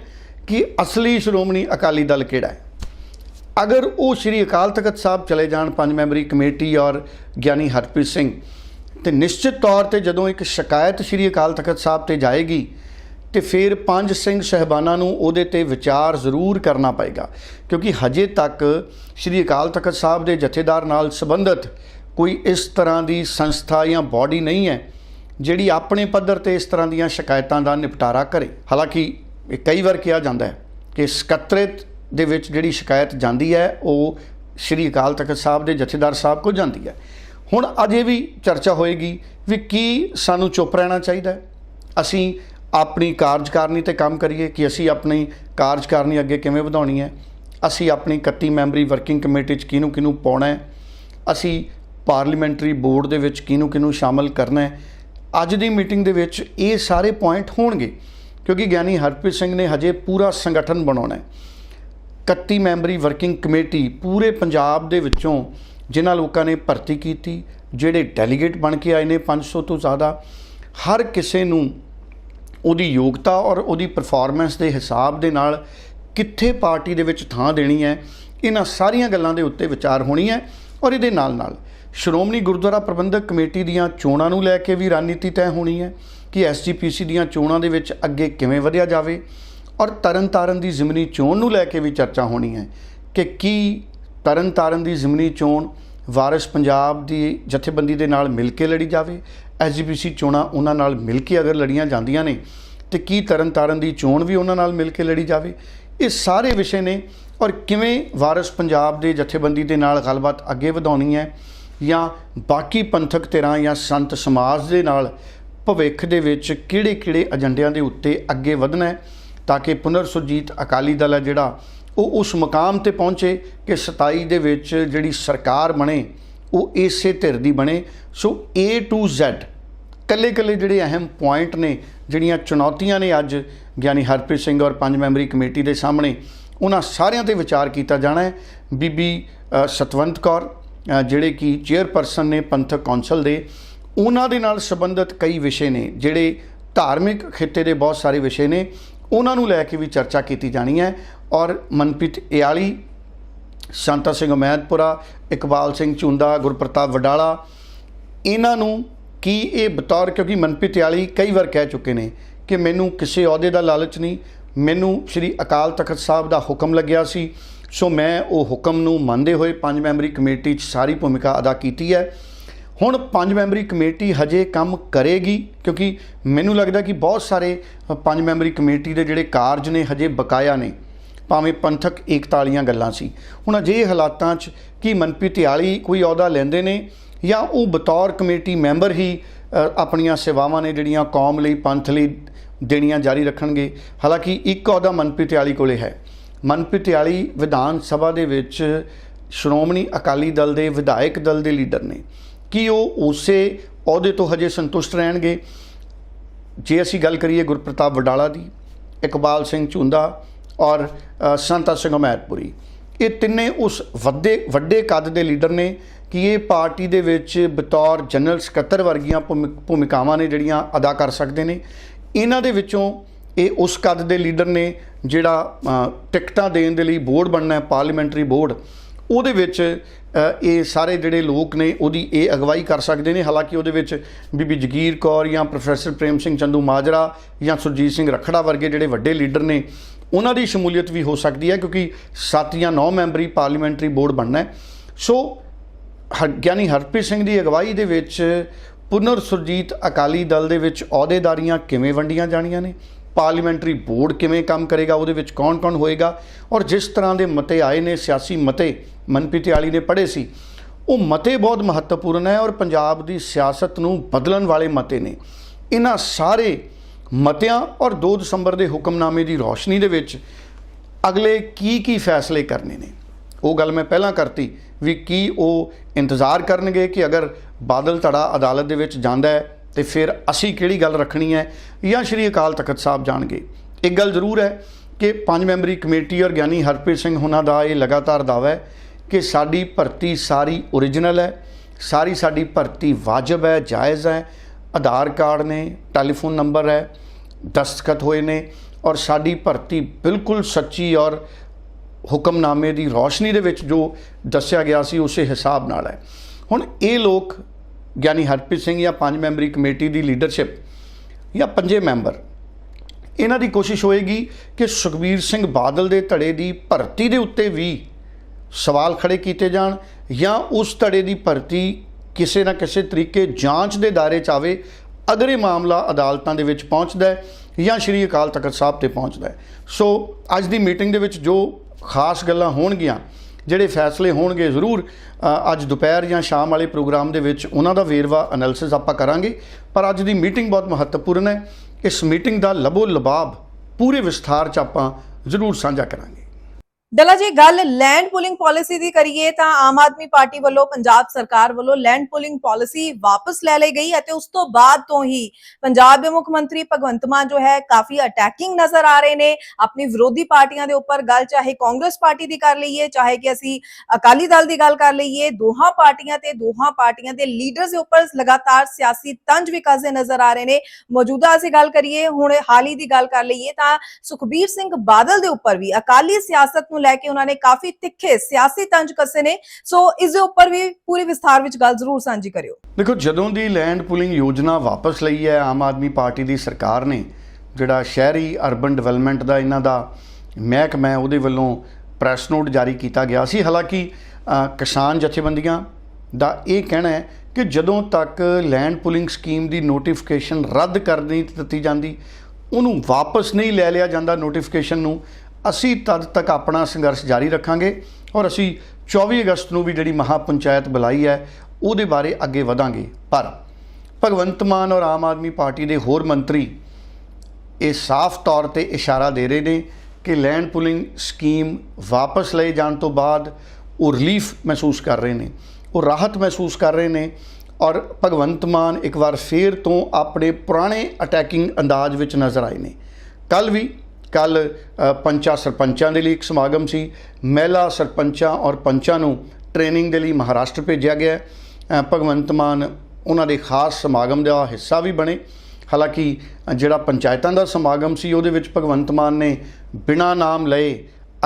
ਕਿ ਅਸਲੀ ਸ਼੍ਰੋਮਣੀ ਅਕਾਲੀ ਦਲ ਕਿਹੜਾ ਹੈ। ਅਗਰ ਉਹ ਸ਼੍ਰੀ ਅਕਾਲ ਤਖਤ ਸਾਹਿਬ ਚਲੇ ਜਾਣ ਪੰਜ ਮੈਂਬਰੀ ਕਮੇਟੀ ਔਰ ਗਿਆਨੀ ਹਰਪ੍ਰੀਤ ਸਿੰਘ, ਤੇ ਨਿਸ਼ਚਿਤ ਤੌਰ ਤੇ ਜਦੋਂ ਇੱਕ ਸ਼ਿਕਾਇਤ ਸ਼੍ਰੀ ਅਕਾਲ ਤਖਤ ਸਾਹਿਬ ਤੇ ਜਾਏਗੀ ਤੇ ਫਿਰ ਪੰਜ ਸਿੰਘ ਸਹਿਬਾਨਾਂ ਨੂੰ ਉਹਦੇ ਤੇ ਵਿਚਾਰ ਜ਼ਰੂਰ ਕਰਨਾ ਪਏਗਾ, ਕਿਉਂਕਿ ਹਜੇ ਤੱਕ ਸ਼੍ਰੀ ਅਕਾਲ ਤਖਤ ਸਾਹਿਬ ਦੇ ਜਥੇਦਾਰ ਨਾਲ ਸੰਬੰਧਿਤ ਕੋਈ ਇਸ ਤਰ੍ਹਾਂ ਦੀ ਸੰਸਥਾ ਜਾਂ ਬਾਡੀ ਨਹੀਂ ਹੈ, ਜਿਹੜੀ ਆਪਣੇ ਪੱਧਰ ਤੇ ਇਸ ਤਰ੍ਹਾਂ ਦੀਆਂ ਸ਼ਿਕਾਇਤਾਂ ਦਾ ਨਿਪਟਾਰਾ ਕਰੇ। ਹਾਲਾਂਕਿ ਇਹ ਕਈ ਵਾਰ ਕਿਹਾ ਜਾਂਦਾ ਹੈ ਕਿ ਸਕੱਤਰੇਤ ਦੇ ਵਿੱਚ ਜਿਹੜੀ ਸ਼ਿਕਾਇਤ ਜਾਂਦੀ ਹੈ, ਉਹ ਸ਼੍ਰੀ ਅਕਾਲ ਤਖਤ ਸਾਹਿਬ ਦੇ ਜਥੇਦਾਰ ਸਾਹਿਬ ਕੋਲ ਜਾਂਦੀ ਹੈ। ਹੁਣ ਅਜੇ ਵੀ ਚਰਚਾ ਹੋਏਗੀ ਵੀ ਕੀ ਸਾਨੂੰ ਚੁੱਪ ਰਹਿਣਾ ਚਾਹੀਦਾ ਅਸੀਂ ਆਪਣੀ ਕਾਰਜਕਾਰਨੀ ਤੇ ਕੰਮ ਕਰੀਏ ਕਿ ਅਸੀਂ ਆਪਣੀ ਕਾਰਜਕਾਰਨੀ ਅੱਗੇ ਕਿਵੇਂ ਵਧਾਉਣੀ ਹੈ? ਅਸੀਂ ਆਪਣੀ 31 ਮੈਂਬਰੀ ਵਰਕਿੰਗ ਕਮੇਟੀ 'ਚ ਕਿਹਨੂੰ ਕਿਹਨੂੰ ਪਾਉਣਾ ਹੈ? ਅਸੀਂ ਪਾਰਲੀਮੈਂਟਰੀ ਬੋਰਡ ਦੇ ਵਿੱਚ ਕਿਹਨੂੰ ਕਿਹਨੂੰ ਸ਼ਾਮਲ ਕਰਨਾ ਹੈ? ਅੱਜ ਦੀ ਮੀਟਿੰਗ ਦੇ ਵਿੱਚ ਇਹ ਸਾਰੇ ਪੁਆਇੰਟ ਹੋਣਗੇ, ਕਿਉਂਕਿ ਗਿਆਨੀ ਹਰਪ੍ਰੀਤ ਸਿੰਘ ਨੇ ਹਜੇ ਪੂਰਾ ਸੰਗਠਨ ਬਣਾਉਣਾ ਹੈ। 31 ਮੈਂਬਰੀ ਵਰਕਿੰਗ ਕਮੇਟੀ ਪੂਰੇ ਪੰਜਾਬ ਦੇ ਵਿੱਚੋਂ ਜਿਨ੍ਹਾਂ ਲੋਕਾਂ ਨੇ ਭਰਤੀ ਕੀਤੀ, ਜਿਹੜੇ ਡੈਲੀਗੇਟ ਬਣ ਕੇ ਆਏ ਨੇ 500 ਤੋਂ ਜ਼ਿਆਦਾ, ਹਰ ਕਿਸੇ ਨੂੰ ਉਹਦੀ ਯੋਗਤਾ ਔਰ ਉਹਦੀ ਪਰਫਾਰਮੈਂਸ ਦੇ ਹਿਸਾਬ ਦੇ ਨਾਲ ਕਿੱਥੇ ਪਾਰਟੀ ਦੇ ਵਿੱਚ ਥਾਂ ਦੇਣੀ ਹੈ, ਇਹਨਾਂ ਸਾਰੀਆਂ ਗੱਲਾਂ ਦੇ ਉੱਤੇ ਵਿਚਾਰ ਹੋਣੀ ਹੈ ਔਰ ਇਹਦੇ ਨਾਲ ਨਾਲ ਸ਼੍ਰੋਮਣੀ ਗੁਰਦੁਆਰਾ ਪ੍ਰਬੰਧਕ ਕਮੇਟੀ ਦੀਆਂ ਚੋਣਾਂ ਨੂੰ ਲੈ ਕੇ ਵੀ ਰਣਨੀਤੀ ਤੈਅ ਹੋਣੀ ਹੈ ਕਿ ਐਸਜੀਪੀਸੀ ਦੀਆਂ ਚੋਣਾਂ ਦੇ ਵਿੱਚ ਅੱਗੇ ਕਿਵੇਂ ਵਧਿਆ ਜਾਵੇ ਔਰ ਤਰਨਤਾਰਨ ਦੀ ਜ਼ਿਮਨੀ ਚੋਣ ਨੂੰ ਲੈ ਕੇ ਵੀ ਚਰਚਾ ਹੋਣੀ ਹੈ ਕਿ ਕੀ ਤਰਨਤਾਰਨ ਦੀ ਜ਼ਿਮਨੀ ਚੋਣ ਵਾਰਿਸ ਪੰਜਾਬ ਦੀ ਜਥੇਬੰਦੀ ਦੇ ਨਾਲ ਮਿਲ ਕੇ ਲੜੀ ਜਾਵੇ ਐਸਜੀਪੀਸੀ ਚੋਣਾਂ ਉਹਨਾਂ ਨਾਲ ਮਿਲ ਕੇ ਅਗਰ ਲੜੀਆਂ ਜਾਂਦੀਆਂ ਨੇ ਤੇ ਕੀ ਤਰਨਤਾਰਨ ਦੀ ਚੋਣ ਵੀ ਉਹਨਾਂ ਨਾਲ ਮਿਲ ਕੇ ਲੜੀ ਜਾਵੇ? ਇਹ ਸਾਰੇ ਵਿਸ਼ੇ ਨੇ ਔਰ ਕਿਵੇਂ ਵਾਰਿਸ ਪੰਜਾਬ ਦੇ ਜਥੇਬੰਦੀ ਦੇ ਨਾਲ ਗੱਲਬਾਤ ਅੱਗੇ ਵਧਾਉਣੀ ਹੈ ਜਾਂ ਬਾਕੀ ਪੰਥਕ ਧਿਰਾਂ ਜਾਂ ਸੰਤ ਸਮਾਜ ਦੇ ਨਾਲ ਭਵਿੱਖ ਦੇ ਵਿੱਚ ਕਿਹੜੇ-ਕਿਹੜੇ ਏਜੰਡਿਆਂ ਦੇ ਉੱਤੇ ਅੱਗੇ ਵਧਣਾ ਹੈ ਤਾਂ ਕਿ ਪੁਨਰ ਸੁਰਜੀਤ ਅਕਾਲੀ ਦਲ ਹੈ ਜਿਹੜਾ ਉਹ ਉਸ ਮਕਾਮ ਤੇ ਪਹੁੰਚੇ ਕਿ 27 ਦੇ ਵਿੱਚ ਜਿਹੜੀ ਸਰਕਾਰ ਬਣੇ ਉਹ ਇਸੇ ਧਿਰ ਦੀ ਬਣੇ। ਸੋ A to Z ਕੱਲੇ ਕੱਲੇ ਜਿਹੜੇ ਅਹਿਮ ਪੁਆਇੰਟ ਨੇ, ਜਿਹੜੀਆਂ ਚੁਣੌਤੀਆਂ ਨੇ ਅੱਜ ਗਿਆਨੀ ਹਰਪ੍ਰੀਤ ਸਿੰਘ ਔਰ ਪੰਜ ਮੈਂਬਰੀ ਕਮੇਟੀ ਦੇ ਸਾਹਮਣੇ, ਉਹਨਾਂ ਸਾਰਿਆਂ ਤੇ ਵਿਚਾਰ ਕੀਤਾ ਜਾਣਾ ਹੈ। ਬੀਬੀ ਸਤਵੰਤ ਕੌਰ ਜਿਹੜੇ ਕਿ ਚੇਅਰਪਰਸਨ ਨੇ ਪੰਥਕ ਕੌਂਸਲ ਦੇ, ਉਹਨਾਂ ਦੇ ਨਾਲ ਸੰਬੰਧਿਤ ਕਈ ਵਿਸ਼ੇ ਨੇ, ਜਿਹੜੇ ਧਾਰਮਿਕ ਖਿੱਤੇ ਦੇ ਬਹੁਤ ਸਾਰੇ ਵਿਸ਼ੇ ਨੇ। ਉਹਨਾਂ ਨੂੰ ਲੈ ਕੇ ਵੀ ਚਰਚਾ ਕੀਤੀ ਜਾਣੀ ਹੈ ਔਰ ਮਨਪ੍ਰੀਤ ਇਆਲੀ ਸ਼ਾਂਤਾ ਸਿੰਘ ਉਮੈਦਪੁਰਾ ਇਕਬਾਲ ਸਿੰਘ ਝੁੰਦਾ ਗੁਰਪ੍ਰਤਾਪ ਵਡਾਲਾ। ਇਹਨਾਂ ਨੂੰ ਕੀ ਇਹ ਬਤੌਰ, ਕਿਉਂਕਿ ਮਨਪ੍ਰੀਤ ਇਆਲੀ ਕਈ ਵਾਰ ਕਹਿ ਚੁੱਕੇ ਨੇ ਕਿ ਮੈਨੂੰ ਕਿਸੇ ਅਹੁਦੇ ਦਾ ਲਾਲਚ ਨਹੀਂ, ਮੈਨੂੰ ਸ੍ਰੀ ਅਕਾਲ ਤਖਤ ਸਾਹਿਬ ਦਾ ਹੁਕਮ ਲੱਗਿਆ ਸੀ। ਸੋ ਮੈਂ ਉਹ ਹੁਕਮ ਨੂੰ ਮੰਨਦੇ ਹੋਏ ਪੰਜ ਮੈਂਬਰੀ ਕਮੇਟੀ 'ਚ ਸਾਰੀ ਭੂਮਿਕਾ ਅਦਾ ਕੀਤੀ ਹੈ। ਹੁਣ ਪੰਜ ਮੈਂਬਰੀ ਕਮੇਟੀ ਹਜੇ ਕੰਮ ਕਰੇਗੀ, ਕਿਉਂਕਿ ਮੈਨੂੰ ਲੱਗਦਾ ਕਿ ਬਹੁਤ ਸਾਰੇ ਪੰਜ ਮੈਂਬਰੀ ਕਮੇਟੀ ਦੇ ਜਿਹੜੇ ਕਾਰਜ ਨੇ ਹਜੇ ਬਕਾਇਆ ਨੇ। ਭਾਵੇਂ ਪੰਥਕ ਏਕਤਾ ਵਾਲੀਆਂ ਗੱਲਾਂ ਸੀ। ਹੁਣ ਅਜਿਹੇ ਹਾਲਾਤਾਂ 'ਚ ਕੀ ਮਨਪ੍ਰੀਤ ਆਲੀ ਕੋਈ ਅਹੁਦਾ ਲੈਂਦੇ ਨੇ ਜਾਂ ਉਹ ਬਤੌਰ ਕਮੇਟੀ ਮੈਂਬਰ ਹੀ ਆਪਣੀਆਂ ਸੇਵਾਵਾਂ ਨੇ ਜਿਹੜੀਆਂ ਕੌਮ ਲਈ, ਪੰਥ ਲਈ ਦੇਣੀਆਂ ਜਾਰੀ ਰੱਖਣਗੇ? ਹਾਲਾਂਕਿ ਇੱਕ ਅਹੁਦਾ ਮਨਪ੍ਰੀਤ ਆਲੀ ਕੋਲੇ ਹੈ। ਮਨਪ੍ਰੀਤ ਆਲੀ ਵਿਧਾਨ ਸਭਾ ਦੇ ਵਿੱਚ ਸ਼੍ਰੋਮਣੀ ਅਕਾਲੀ ਦਲ ਦੇ ਵਿਧਾਇਕ ਦਲ ਦੇ ਲੀਡਰ ਨੇ। ਕੀ ਉਹ ਉਸੇ ਅਹੁਦੇ ਤੋਂ ਹਜੇ ਸੰਤੁਸ਼ਟ ਰਹਿਣਗੇ? ਜੇ ਅਸੀਂ ਗੱਲ ਕਰੀਏ ਗੁਰਪ੍ਰਤਾਪ ਵਡਾਲਾ ਦੀ, ਇਕਬਾਲ ਸਿੰਘ ਚੁੰਦਾ ਔਰ ਸੰਤਾ ਸਿੰਘ ਮੈਰਪੁਰੀ ਇਹ ਤਿੰਨੇ ਉਸ ਵੱਡੇ ਵੱਡੇ ਕੱਦ ਦੇ ਲੀਡਰ ਨੇ ਕਿ ਇਹ ਪਾਰਟੀ ਦੇ ਵਿੱਚ ਬਤੌਰ ਜਨਰਲ ਸਕੱਤਰ ਵਰਗੀਆਂ ਭੂਮਿ- ਭੂਮਿਕਾਵਾਂ ਨੇ ਜਿਹੜੀਆਂ ਅਦਾ ਕਰ ਸਕਦੇ ਨੇ। ਇਹਨਾਂ ਦੇ ਵਿੱਚੋਂ ਇਹ ਉਸ ਕੱਦ ਦੇ ਲੀਡਰ ਨੇ ਜਿਹੜਾ ਟਿਕਟਾਂ ਦੇਣ ਦੇ ਲਈ ਬੋਰਡ ਬਣਨਾ ਹੈ, ਪਾਰਲੀਮੈਂਟਰੀ ਬੋਰਡ। ਉਹਦੇ ਵਿੱਚ ਇਹ ਸਾਰੇ ਜਿਹੜੇ ਲੋਕ ਨੇ, ਉਹਦੀ ਇਹ ਅਗਵਾਈ ਕਰ ਸਕਦੇ ਨੇ। ਹਾਲਾਂਕਿ ਉਹਦੇ ਵਿੱਚ ਬੀਬੀ ਜਗੀਰ ਕੌਰ ਜਾਂ ਪ੍ਰੋਫੈਸਰ ਪ੍ਰੇਮ ਸਿੰਘ ਚੰਦੂ ਮਾਜਰਾ ਜਾਂ ਸੁਰਜੀਤ ਸਿੰਘ ਰਖੜਾ ਵਰਗੇ ਜਿਹੜੇ ਵੱਡੇ ਲੀਡਰ ਨੇ ਉਹਨਾਂ ਦੀ ਸ਼ਮੂਲੀਅਤ ਵੀ ਹੋ ਸਕਦੀ ਹੈ ਕਿਉਂਕਿ 7 ਜਾਂ 9 ਮੈਂਬਰੀ ਪਾਰਲੀਮੈਂਟਰੀ ਬੋਰਡ ਬਣਨਾ ਹੈ। ਸੋ ਹਰ- ਗਿਆਨੀ ਹਰਪ੍ਰੀਤ ਸਿੰਘ ਦੀ ਅਗਵਾਈ ਦੇ ਵਿੱਚ ਪੁਨਰ ਸੁਰਜੀਤ ਅਕਾਲੀ ਦਲ ਦੇ ਵਿੱਚ ਅਹੁਦੇਦਾਰੀਆਂ ਕਿਵੇਂ ਵੰਡੀਆਂ ਜਾਣੀਆਂ ਨੇ? ਪਾਰਲੀਮੈਂਟਰੀ ਬੋਰਡ ਕਿਵੇਂ ਕੰਮ ਕਰੇਗਾ? ਉਹਦੇ ਵਿੱਚ ਕੌਣ-ਕੌਣ ਹੋਏਗਾ? ਔਰ ਜਿਸ ਤਰ੍ਹਾਂ ਦੇ ਮਤੇ ਆਏ ਨੇ, ਸਿਆਸੀ ਮਤੇ ਮਨਪ੍ਰੀਤ ਆਲੀ ਨੇ ਪੜ੍ਹੇ ਸੀ, ਉਹ ਮਤੇ ਬਹੁਤ ਮਹੱਤਵਪੂਰਨ ਹੈ ਔਰ ਪੰਜਾਬ ਦੀ ਸਿਆਸਤ ਨੂੰ ਬਦਲਣ ਵਾਲੇ ਮਤੇ ਨੇ। ਇਹਨਾਂ ਸਾਰੇ ਮਤਿਆਂ ਔਰ 2 ਦਸੰਬਰ ਦੇ ਹੁਕਮਨਾਮੇ ਦੀ ਰੌਸ਼ਨੀ ਦੇ ਵਿੱਚ ਅਗਲੇ ਕੀ ਕੀ ਫੈਸਲੇ ਕਰਨੇ ਨੇ? ਉਹ ਗੱਲ ਮੈਂ ਪਹਿਲਾਂ ਕਰਤੀ ਵੀ ਕੀ ਉਹ ਇੰਤਜ਼ਾਰ ਕਰਨਗੇ ਕਿ ਅਗਰ ਬਾਦਲ ਧੜਾ ਅਦਾਲਤ ਦੇ ਵਿੱਚ ਜਾਂਦਾ ਹੈ ਤੇ ਫਿਰ ਅਸੀਂ ਕਿਹੜੀ ਗੱਲ ਰੱਖਣੀ ਹੈ ਜਾਂ ਸ਼੍ਰੀ ਅਕਾਲ ਤਖਤ ਸਾਹਿਬ ਜਾਣਗੇ? ਇੱਕ ਗੱਲ ਜ਼ਰੂਰ ਹੈ ਕਿ ਪੰਜ ਮੈਂਬਰੀ ਕਮੇਟੀ ਔਰ ਗਿਆਨੀ ਹਰਪ੍ਰੀਤ ਸਿੰਘ ਹੁਣਾਂ ਦਾ ਇਹ ਲਗਾਤਾਰ ਦਾਅਵਾ ਹੈ ਕਿ ਸਾਡੀ ਭਰਤੀ ਸਾਰੀ ਓਰੀਜਨਲ ਹੈ, ਸਾਰੀ ਸਾਡੀ ਭਰਤੀ ਵਾਜਬ ਹੈ, ਜਾਇਜ਼ ਹੈ, ਆਧਾਰ ਕਾਰਡ ਨੇ, ਟੈਲੀਫੋਨ ਨੰਬਰ ਹੈ ਦਸਤਖਤ ਹੋਏ ਨੇ ਔਰ ਸਾਡੀ ਭਰਤੀ ਬਿਲਕੁਲ ਸੱਚੀ ਔਰ ਹੁਕਮਨਾਮੇ ਦੀ ਰੌਸ਼ਨੀ ਦੇ ਵਿੱਚ ਜੋ ਦੱਸਿਆ ਗਿਆ ਸੀ ਉਸੇ ਹਿਸਾਬ ਨਾਲ ਹੈ। ਹੁਣ ਇਹ ਲੋਕ ਗਿਆਨੀ ਹਰਪ੍ਰੀਤ ਸਿੰਘ ਜਾਂ ਪੰਜ ਮੈਂਬਰੀ ਕਮੇਟੀ ਦੀ ਲੀਡਰਸ਼ਿਪ ਜਾਂ ਪੰਜੇ ਮੈਂਬਰ, ਇਹਨਾਂ ਦੀ ਕੋਸ਼ਿਸ਼ ਹੋਏਗੀ ਕਿ ਸੁਖਬੀਰ ਸਿੰਘ ਬਾਦਲ ਦੇ ਧੜੇ ਦੀ ਭਰਤੀ ਦੇ ਉੱਤੇ ਵੀ ਸਵਾਲ ਖੜੇ ਕੀਤੇ ਜਾਣ ਜਾਂ ਉਸ ਧੜੇ ਦੀ ਭਰਤੀ ਕਿਸੇ ਨਾ ਕਿਸੇ ਤਰੀਕੇ ਜਾਂਚ ਦੇ ਦਾਇਰੇ ਚ ਆਵੇ ਅਗਰ ਇਹ ਮਾਮਲਾ ਅਦਾਲਤਾਂ ਦੇ ਵਿੱਚ ਪਹੁੰਚਦਾ ਹੈ ਜਾਂ ਸ਼੍ਰੀ ਅਕਾਲ ਤਖਤ ਸਾਹਿਬ ਤੇ ਪਹੁੰਚਦਾ ਹੈ। ਸੋ ਅੱਜ ਦੀ ਮੀਟਿੰਗ ਦੇ ਵਿੱਚ ਜੋ ਖਾਸ ਗੱਲਾਂ ਹੋਣਗੀਆਂ, ਜਿਹੜੇ ਫੈਸਲੇ ਹੋਣਗੇ ਜ਼ਰੂਰ ਅੱਜ ਦੁਪਹਿਰ ਜਾਂ ਸ਼ਾਮ ਵਾਲੇ ਪ੍ਰੋਗਰਾਮ ਦੇ ਵਿੱਚ ਉਹਨਾਂ ਦਾ ਵੇਰਵਾ ਐਨਾਲਿਸਿਸ ਆਪਾਂ ਕਰਾਂਗੇ। ਪਰ ਅੱਜ ਦੀ ਮੀਟਿੰਗ ਬਹੁਤ ਮਹੱਤਵਪੂਰਨ ਹੈ। ਇਸ ਮੀਟਿੰਗ ਦਾ ਲਬੋ ਲਬਾਬ ਪੂਰੇ ਵਿਸਥਾਰ ਚ ਆਪਾਂ ਜ਼ਰੂਰ ਸਾਂਝਾ ਕਰਾਂਗੇ। ਡਲਾ ਜੀ ਗੱਲ ਲੈਂਡ ਪੁਲਿੰਗ ਪਾਲਿਸੀ ਦੀ ਕਰੀਏ ਤਾਂ ਆਮ ਆਦਮੀ ਪਾਰਟੀ ਵੱਲੋਂ, ਪੰਜਾਬ ਸਰਕਾਰ ਵੱਲੋਂ ਲੈਂਡ ਪੁਲਿੰਗ ਪਾਲਿਸੀ ਵਾਪਸ ਲੈ ਲਈ ਗਈ ਅਤੇ ਉਸ ਤੋਂ ਬਾਅਦ ਤੋਂ ਹੀ ਪੰਜਾਬ ਦੇ ਮੁੱਖ ਮੰਤਰੀ ਭਗਵੰਤ ਮਾਨ ਜੋ ਹੈ ਕਾਫੀ ਅਟੈਕਿੰਗ ਨਜ਼ਰ ਆ ਰਹੇ ਨੇ। ਆਪਣੀ ਵਿਰੋਧੀ ਪਾਰਟੀਆਂ ਦੇ ਉੱਪਰ ਗੱਲ ਚਾਹੇ ਕਾਂਗਰਸ ਪਾਰਟੀ ਦੀ ਕਰ ਲਈਏ, ਚਾਹੇ ਕਿ ਅਸੀਂ ਅਕਾਲੀ ਦਲ ਦੀ ਗੱਲ ਕਰ ਲਈਏ, ਦੋਹਾਂ ਪਾਰਟੀਆਂ ਤੇ ਦੋਹਾਂ ਪਾਰਟੀਆਂ ਦੇ ਲੀਡਰਸ ਦੇ ਉੱਪਰ ਲਗਾਤਾਰ ਸਿਆਸੀ ਤੰਜ ਵੀ ਕੱਸਦੇ ਨਜ਼ਰ ਆ ਰਹੇ ਨੇ। ਮੌਜੂਦਾ ਅਸੀਂ ਗੱਲ ਕਰੀਏ, ਹੁਣ ਹਾਲ ਹੀ ਦੀ ਗੱਲ ਕਰ ਲਈਏ ਤਾਂ ਸੁਖਬੀਰ ਸਿੰਘ ਬਾਦਲ ਦੇ ਉੱਪਰ ਵੀ ਅਕਾਲੀ ਸਿਆਸਤ ਨੂੰ ਲੈ ਕੇ ਉਹਨਾਂ ਨੇ ਕਾਫੀ ਤਿੱਖੇ ਸਿਆਸੀ ਤੰਜ ਕੱਸੇ ਨੇ। ਸੋ ਇਸ ਦੇ ਉੱਪਰ ਵੀ ਪੂਰੀ ਵਿਸਥਾਰ ਵਿੱਚ ਗੱਲ ਜ਼ਰੂਰ ਸਾਂਝੀ ਕਰਿਓ। ਦੇਖੋ, ਜਦੋਂ ਦੀ ਲੈਂਡ ਪੁਲਿੰਗ ਯੋਜਨਾ ਵਾਪਸ ਲਈ ਹੈ, ਆਮ ਆਦਮੀ ਪਾਰਟੀ ਦੀ ਸਰਕਾਰ ਨੇ, ਜਿਹੜਾ ਸ਼ਹਿਰੀ ਅਰਬਨ ਡਿਵੈਲਪਮੈਂਟ ਦਾ ਇਹਨਾਂ ਦਾ ਮਹਿਕਮਾ ਹੈ, ਉਹਦੇ ਵੱਲੋਂ ਪ੍ਰੈਸ ਨੋਟ ਜਾਰੀ ਕੀਤਾ ਗਿਆ ਸੀ। ਹਾਲਾਂਕਿ ਕਿਸਾਨ ਜਥੇਬੰਦੀਆਂ ਦਾ ਇਹ ਕਹਿਣਾ ਹੈ ਕਿ ਜਦੋਂ ਤੱਕ ਲੈਂਡ ਪੁਲਿੰਗ ਸਕੀਮ ਦੀ ਨੋਟੀਫਿਕੇਸ਼ਨ ਰੱਦ ਕਰਨੀ ਦਿੱਤੀ ਜਾਂਦੀ, ਉਹਨੂੰ ਵਾਪਸ ਨਹੀਂ ਲੈ ਲਿਆ ਜਾਂਦਾ ਨੋਟੀਫਿਕੇਸ਼ਨ ਨੂੰ। ਅਸੀਂ ਤਦ ਤੱਕ ਆਪਣਾ ਸੰਘਰਸ਼ ਜਾਰੀ ਰੱਖਾਂਗੇ ਔਰ ਅਸੀਂ 24 ਅਗਸਤ ਨੂੰ ਵੀ ਜਿਹੜੀ ਮਹਾ ਪੰਚਾਇਤ ਬੁਲਾਈ ਹੈ, ਉਹਦੇ ਬਾਰੇ ਅੱਗੇ ਵਧਾਂਗੇ। ਪਰ ਭਗਵੰਤ ਮਾਨ ਔਰ ਆਮ ਆਦਮੀ ਪਾਰਟੀ ਦੇ ਹੋਰ ਮੰਤਰੀ ਇਹ ਸਾਫ਼ ਤੌਰ ਤੇ ਇਸ਼ਾਰਾ ਦੇ ਰਹੇ ਨੇ ਕਿ ਲੈਂਡ ਪੁਲਿੰਗ ਸਕੀਮ ਵਾਪਸ ਲਏ ਜਾਣ ਤੋਂ ਬਾਅਦ ਉਹ ਰਿਲੀਫ ਮਹਿਸੂਸ ਕਰ ਰਹੇ ਨੇ, ਉਹ ਰਾਹਤ ਮਹਿਸੂਸ ਕਰ ਰਹੇ ਨੇ ਔਰ ਭਗਵੰਤ ਮਾਨ ਇੱਕ ਵਾਰ ਫੇਰ ਤੋਂ ਆਪਣੇ ਪੁਰਾਣੇ ਅਟੈਕਿੰਗ ਅੰਦਾਜ਼ ਵਿੱਚ ਨਜ਼ਰ ਆਏ ਨੇ। ਕੱਲ ਵੀ ਕੱਲ ਪੰਚਾਂ ਸਰਪੰਚਾਂ ਦੇ ਲਈ ਇੱਕ ਸਮਾਗਮ ਸੀ। ਮਹਿਲਾ ਸਰਪੰਚਾਂ ਔਰ ਪੰਚਾਂ ਨੂੰ ਟ੍ਰੇਨਿੰਗ ਦੇ ਲਈ ਮਹਾਰਾਸ਼ਟਰ ਭੇਜਿਆ ਗਿਆ। ਭਗਵੰਤ ਮਾਨ ਉਹਨਾਂ ਦੇ ਖਾਸ ਸਮਾਗਮ ਦਾ ਹਿੱਸਾ ਵੀ ਬਣੇ। ਹਾਲਾਂਕਿ, ਜਿਹੜਾ ਪੰਚਾਇਤਾਂ ਦਾ ਸਮਾਗਮ ਸੀ, ਉਹਦੇ ਵਿੱਚ ਭਗਵੰਤ ਮਾਨ ਨੇ ਬਿਨਾਂ ਨਾਮ ਲਏ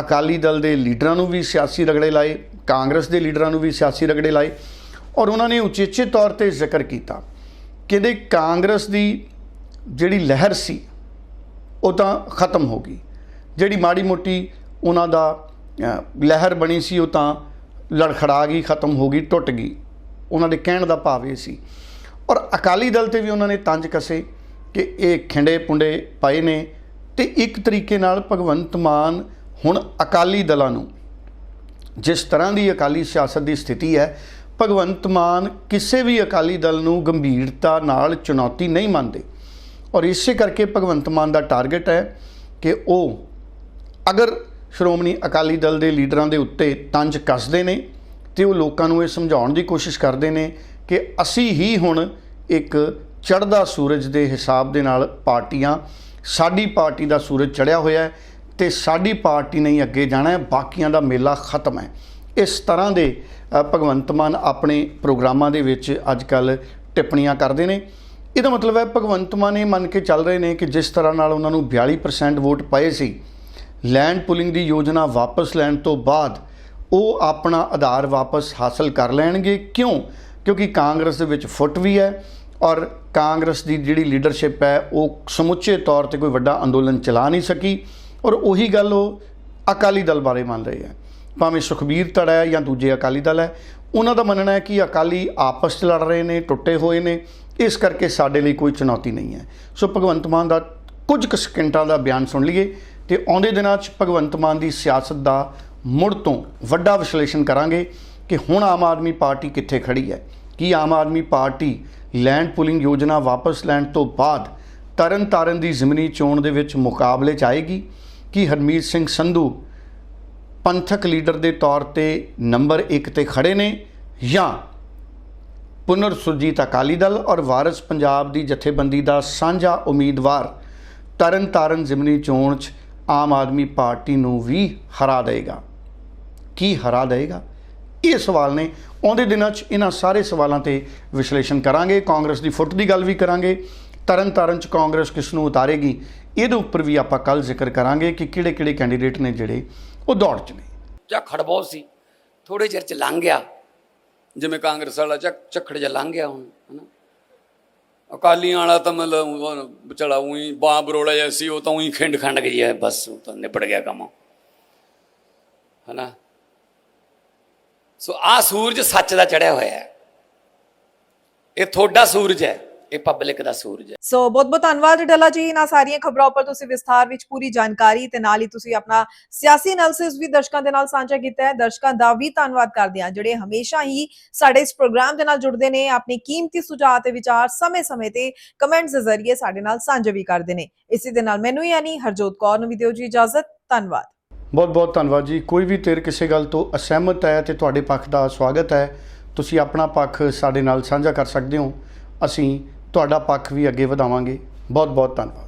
ਅਕਾਲੀ ਦਲ ਦੇ ਲੀਡਰਾਂ ਨੂੰ ਵੀ ਸਿਆਸੀ ਰਗੜੇ ਲਾਏ, ਕਾਂਗਰਸ ਦੇ ਲੀਡਰਾਂ ਨੂੰ ਵੀ ਸਿਆਸੀ ਰਗੜੇ ਲਾਏ ਔਰ ਉਹਨਾਂ ਨੇ ਉਚੇਚੇ ਤੌਰ ਤੇ ਜ਼ਿਕਰ ਕੀਤਾ ਕਿ ਕਾਂਗਰਸ ਦੀ ਜਿਹੜੀ ਲਹਿਰ ਸੀ ਉਹ ਤਾਂ ਖਤਮ ਹੋ ਗਈ। ਜਿਹੜੀ ਮਾੜੀ ਮੋਟੀ ਉਹਨਾਂ ਦਾ ਲਹਿਰ ਬਣੀ ਸੀ, ਉਹ ਤਾਂ ਲੜਖੜਾ ਗਈ, ਖਤਮ ਹੋ ਗਈ, ਟੁੱਟ ਗਈ। ਉਹਨਾਂ ਦੇ ਕਹਿਣ ਦਾ ਭਾਵ ਇਹ ਸੀ। ਔਰ ਅਕਾਲੀ ਦਲ ਤੇ ਵੀ ਉਹਨਾਂ ਨੇ ਤੰਜ ਕਸੇ ਕਿ ਇਹ ਖਿੰਡੇ ਪੁੰਡੇ ਪਏ ਨੇ ਤੇ ਇੱਕ ਤਰੀਕੇ ਨਾਲ ਭਗਵੰਤ ਮਾਨ ਹੁਣ ਅਕਾਲੀ ਦਲਾਂ ਨੂੰ, ਜਿਸ ਤਰ੍ਹਾਂ ਦੀ ਅਕਾਲੀ ਸਿਆਸਤ ਦੀ ਸਥਿਤੀ ਹੈ, ਭਗਵੰਤ ਮਾਨ ਕਿਸੇ ਵੀ ਅਕਾਲੀ ਦਲ ਨੂੰ ਗੰਭੀਰਤਾ ਨਾਲ ਚੁਣੌਤੀ ਨਹੀਂ ਮੰਨਦੇ। ਔਰ ਇਸੇ ਕਰਕੇ ਭਗਵੰਤ ਮਾਨ ਦਾ ਟਾਰਗੇਟ ਹੈ ਕਿ ਉਹ ਅਗਰ ਸ਼੍ਰੋਮਣੀ ਅਕਾਲੀ ਦਲ ਦੇ ਲੀਡਰਾਂ ਦੇ ਉੱਤੇ ਤੰਜ ਕੱਸਦੇ ਨੇ ਤੇ ਉਹ ਲੋਕਾਂ ਨੂੰ ਇਹ ਸਮਝਾਉਣ ਦੀ ਕੋਸ਼ਿਸ਼ ਕਰਦੇ ਨੇ ਕਿ ਅਸੀਂ ਹੀ ਹੁਣ ਇੱਕ ਚੜ੍ਹਦਾ ਸੂਰਜ ਦੇ ਹਿਸਾਬ ਦੇ ਨਾਲ ਪਾਰਟੀਆਂ, ਸਾਡੀ ਪਾਰਟੀ ਦਾ ਸੂਰਜ ਚੜ੍ਹਿਆ ਹੋਇਆ ਹੈ ਤੇ ਸਾਡੀ ਪਾਰਟੀ ਨਹੀਂ ਅੱਗੇ ਜਾਣਾ ਹੈ, ਬਾਕੀਆਂ ਦਾ ਮੇਲਾ ਖਤਮ ਹੈ। ਇਸ ਤਰ੍ਹਾਂ ਦੇ ਭਗਵੰਤ ਮਾਨ ਆਪਣੇ ਪ੍ਰੋਗਰਾਮਾਂ ਦੇ ਵਿੱਚ ਅੱਜ ਕੱਲ ਟਿੱਪਣੀਆਂ ਕਰਦੇ ਨੇ। ਇਹਦਾ ਮਤਲਬ ਹੈ, ਭਗਵੰਤ ਮਾਨ ਇਹ ਮੰਨ ਕੇ ਚੱਲ ਰਹੇ ਨੇ ਕਿ ਜਿਸ ਤਰ੍ਹਾਂ ਨਾਲ ਉਹਨਾਂ ਨੂੰ 42% ਵੋਟ ਪਏ ਸੀ ਲੈਂਡ ਪੁਲਿੰਗ ਦੀ ਯੋਜਨਾ ਵਾਪਸ ਲੈਣ ਤੋਂ ਬਾਅਦ ਉਹ ਆਪਣਾ ਆਧਾਰ ਵਾਪਸ ਹਾਸਲ ਕਰ ਲੈਣਗੇ। ਕਿਉਂ? ਕਿਉਂਕਿ ਕਾਂਗਰਸ ਦੇ ਵਿੱਚ ਫੁੱਟ ਵੀ ਹੈ ਔਰ ਕਾਂਗਰਸ ਦੀ ਜਿਹੜੀ ਲੀਡਰਸ਼ਿਪ ਹੈ, ਉਹ ਸਮੁੱਚੇ ਤੌਰ ਤੇ ਕੋਈ ਵੱਡਾ ਅੰਦੋਲਨ ਚਲਾ ਨਹੀਂ ਸਕੀ ਔਰ ਉਹੀ ਗੱਲ ਉਹ ਅਕਾਲੀ ਦਲ ਬਾਰੇ ਮੰਨ ਰਹੇ ਹੈ। ਭਾਵੇਂ ਸੁਖਬੀਰ ਧੜਾ ਹੈ ਜਾਂ ਦੂਜੇ ਅਕਾਲੀ ਦਲ ਹੈ, ਉਹਨਾਂ ਦਾ ਮੰਨਣਾ ਹੈ ਕਿ ਅਕਾਲੀ ਆਪਸ 'ਚ ਲੜ ਰਹੇ ਨੇ, ਟੁੱਟੇ ਹੋਏ ਨੇ ਇਸ ਕਰਕੇ ਸਾਡੇ ਲਈ ਕੋਈ ਚੁਣੌਤੀ ਨਹੀਂ ਹੈ। ਸੋ ਭਗਵੰਤ ਮਾਨ ਦਾ ਕੁਝ ਕੁ ਸਕਿੰਟਾਂ ਦਾ ਬਿਆਨ ਸੁਣ ਲਈਏ ਤੇ ਆਉਂਦੇ ਦਿਨਾਂ 'ਚ ਭਗਵੰਤ ਮਾਨ ਦੀ ਸਿਆਸਤ ਦਾ ਮੁੜ ਤੋਂ ਵੱਡਾ ਵਿਸ਼ਲੇਸ਼ਣ ਕਰਾਂਗੇ ਕਿ ਹੁਣ ਆਮ ਆਦਮੀ ਪਾਰਟੀ ਕਿੱਥੇ ਖੜੀ ਹੈ। ਕੀ Aam Aadmi party land pooling ਯੋਜਨਾ ਵਾਪਸ ਲੈਣ ਤੋਂ ਬਾਅਦ ਤਰਨ ਤਾਰਨ ਦੀ ਜ਼ਮੀਨੀ ਚੋਣ ਦੇ ਵਿੱਚ ਮੁਕਾਬਲੇ 'ਚ ਆਏਗੀ? ਕੀ ਹਰਮੀਤ ਸਿੰਘ ਸੰਧੂ ਪੰਥਕ ਲੀਡਰ ਦੇ ਤੌਰ ਤੇ ਨੰਬਰ 1 ਤੇ ਖੜੇ ਨੇ ਜਾਂ ਪੁਨਰ ਸੁਰਜੀਤ ਅਕਾਲੀ ਦਲ ਔਰ ਵਾਰਿਸ ਪੰਜਾਬ ਦੀ ਜਥੇਬੰਦੀ ਦਾ ਸਾਂਝਾ ਉਮੀਦਵਾਰ ਤਰਨ ਤਾਰਨ ਜ਼ਿਮਨੀ ਚੋਣ 'ਚ ਆਮ ਆਦਮੀ ਪਾਰਟੀ ਨੂੰ ਵੀ ਹਰਾ ਦੇਗਾ ਕੀ ਹਰਾ ਦੇਗਾ ਇਹ ਸਵਾਲ ਨੇ। ਆਉਂਦੇ ਦਿਨਾਂ 'ਚ ਇਹਨਾਂ ਸਾਰੇ ਸਵਾਲਾਂ ਤੇ ਵਿਸ਼ਲੇਸ਼ਣ ਕਰਾਂਗੇ। ਕਾਂਗਰਸ ਦੀ ਫੁੱਟ ਦੀ ਗੱਲ ਵੀ ਕਰਾਂਗੇ। ਤਰਨ ਤਾਰਨ 'ਚ ਕਾਂਗਰਸ ਕਿਸ ਨੂੰ ਉਤਾਰੇਗੀ? ਇਹਦੇ ਉੱਪਰ ਵੀ ਆਪਾਂ ਕੱਲ ਜ਼ਿਕਰ ਕਰਾਂਗੇ ਕਿ ਕਿਹੜੇ ਕਿਹੜੇ ਕੈਂਡੀਡੇਟ ਨੇ ਜਿਹੜੇ ਉਹ ਦੌੜ 'ਚ ਨੇ। ਜਾਂ ਖੜਬੋ ਸੀ। ਥੋੜੇ ਚਿਰ ਚ ਲੰਘ ਗਿਆ। ਜਿਵੇਂ ਕਾਂਗਰਸ ਵਾਲਾ ਝੱਖ ਝੱਖੜ ਜਿਹਾ ਲੰਘ ਗਿਆ ਹੁਣ, ਹਨਾ। ਅਕਾਲੀਆਂ ਵਾਲਾ ਤਾਂ ਮਤਲਬ ਵਿਚਾਲਾ ਉਹੀ ਬਾਂ ਬਰੋਲਾ ਜਿਹਾ ਸੀ, ਉਹ ਤਾਂ ਉਹੀ ਖਿੰਡ ਖੰਡ ਗਈ ਬਸ, ਉਹ ਤਾਂ ਨਿਪਟ ਗਿਆ ਕੰਮ। ਹਨਾ। ਸੋ ਆ ਸੂਰਜ ਸੱਚ ਦਾ ਚੜਿਆ ਹੋਇਆ ਹੈ। ਇਹ ਤੁਹਾਡਾ ਸੂਰਜ ਹੈ। ਇਹ ਪਬਲਿਕ ਦਾ ਸੂਰਜ ਹੈ। ਸੋ ਬਹੁਤ ਬਹੁਤ ਧੰਨਵਾਦ ਡੱਲਾ ਜੀ। ਇਹਨਾਂ ਸਾਰੀਆਂ ਖਬਰਾਂ ਉੱਪਰ ਤੁਸੀਂ ਵਿਸਥਾਰ ਵਿੱਚ ਪੂਰੀ ਜਾਣਕਾਰੀ ਤੇ ਨਾਲ ਹੀ ਤੁਸੀਂ ਆਪਣਾ ਸਿਆਸੀ ਐਨਾਲਿਸਿਸ ਵੀ ਦਰਸ਼ਕਾਂ ਦੇ ਨਾਲ ਸਾਂਝਾ ਕੀਤਾ ਹੈ। ਦਰਸ਼ਕਾਂ ਦਾ ਵੀ ਧੰਨਵਾਦ ਕਰਦੇ ਹਾਂ ਜਿਹੜੇ ਹਮੇਸ਼ਾ ਹੀ ਸਾਡੇ ਇਸ ਪ੍ਰੋਗਰਾਮ ਦੇ ਨਾਲ ਜੁੜਦੇ ਨੇ ਆਪਣੇ ਕੀਮਤੀ ਸੁਝਾਅ ਤੇ ਵਿਚਾਰ ਸਮੇਂ-ਸਮੇਂ ਤੇ ਕਮੈਂਟਸ ਦੇ ਜ਼ਰੀਏ ਸਾਡੇ ਨਾਲ ਸਾਂਝੇ ਵੀ ਕਰਦੇ ਨੇ। ਇਸੇ ਦੇ ਨਾਲ ਮੈਨੂੰ ਯਾਨੀ ਹਰਜੋਤ ਕੌਰ ਨੂੰ ਵੀ ਦਿਓ ਜੀ ਇਜਾਜ਼ਤ। ਧੰਨਵਾਦ। ਬਹੁਤ ਬਹੁਤ ਧੰਨਵਾਦ ਜੀ। ਕੋਈ ਵੀ ਤੇਰ ਕਿਸੇ ਗੱਲ ਤੋਂ ਅਸਹਿਮਤ ਹੈ ਤੇ ਤੁਹਾਡੇ ਪੱਖ ਦਾ ਸਵਾਗਤ ਹੈ ਤੁਸੀਂ ਆਪਣਾ ਪੱਖ ਸਾਡੇ ਨਾਲ ਸਾਂਝਾ ਕਰ ਸਕਦੇ ਹੋ। ਅਸੀਂ ਤੁਹਾਡਾ ਪੱਖ ਵੀ ਅੱਗੇ ਵਧਾਵਾਂਗੇ। ਬਹੁਤ ਬਹੁਤ ਧੰਨਵਾਦ।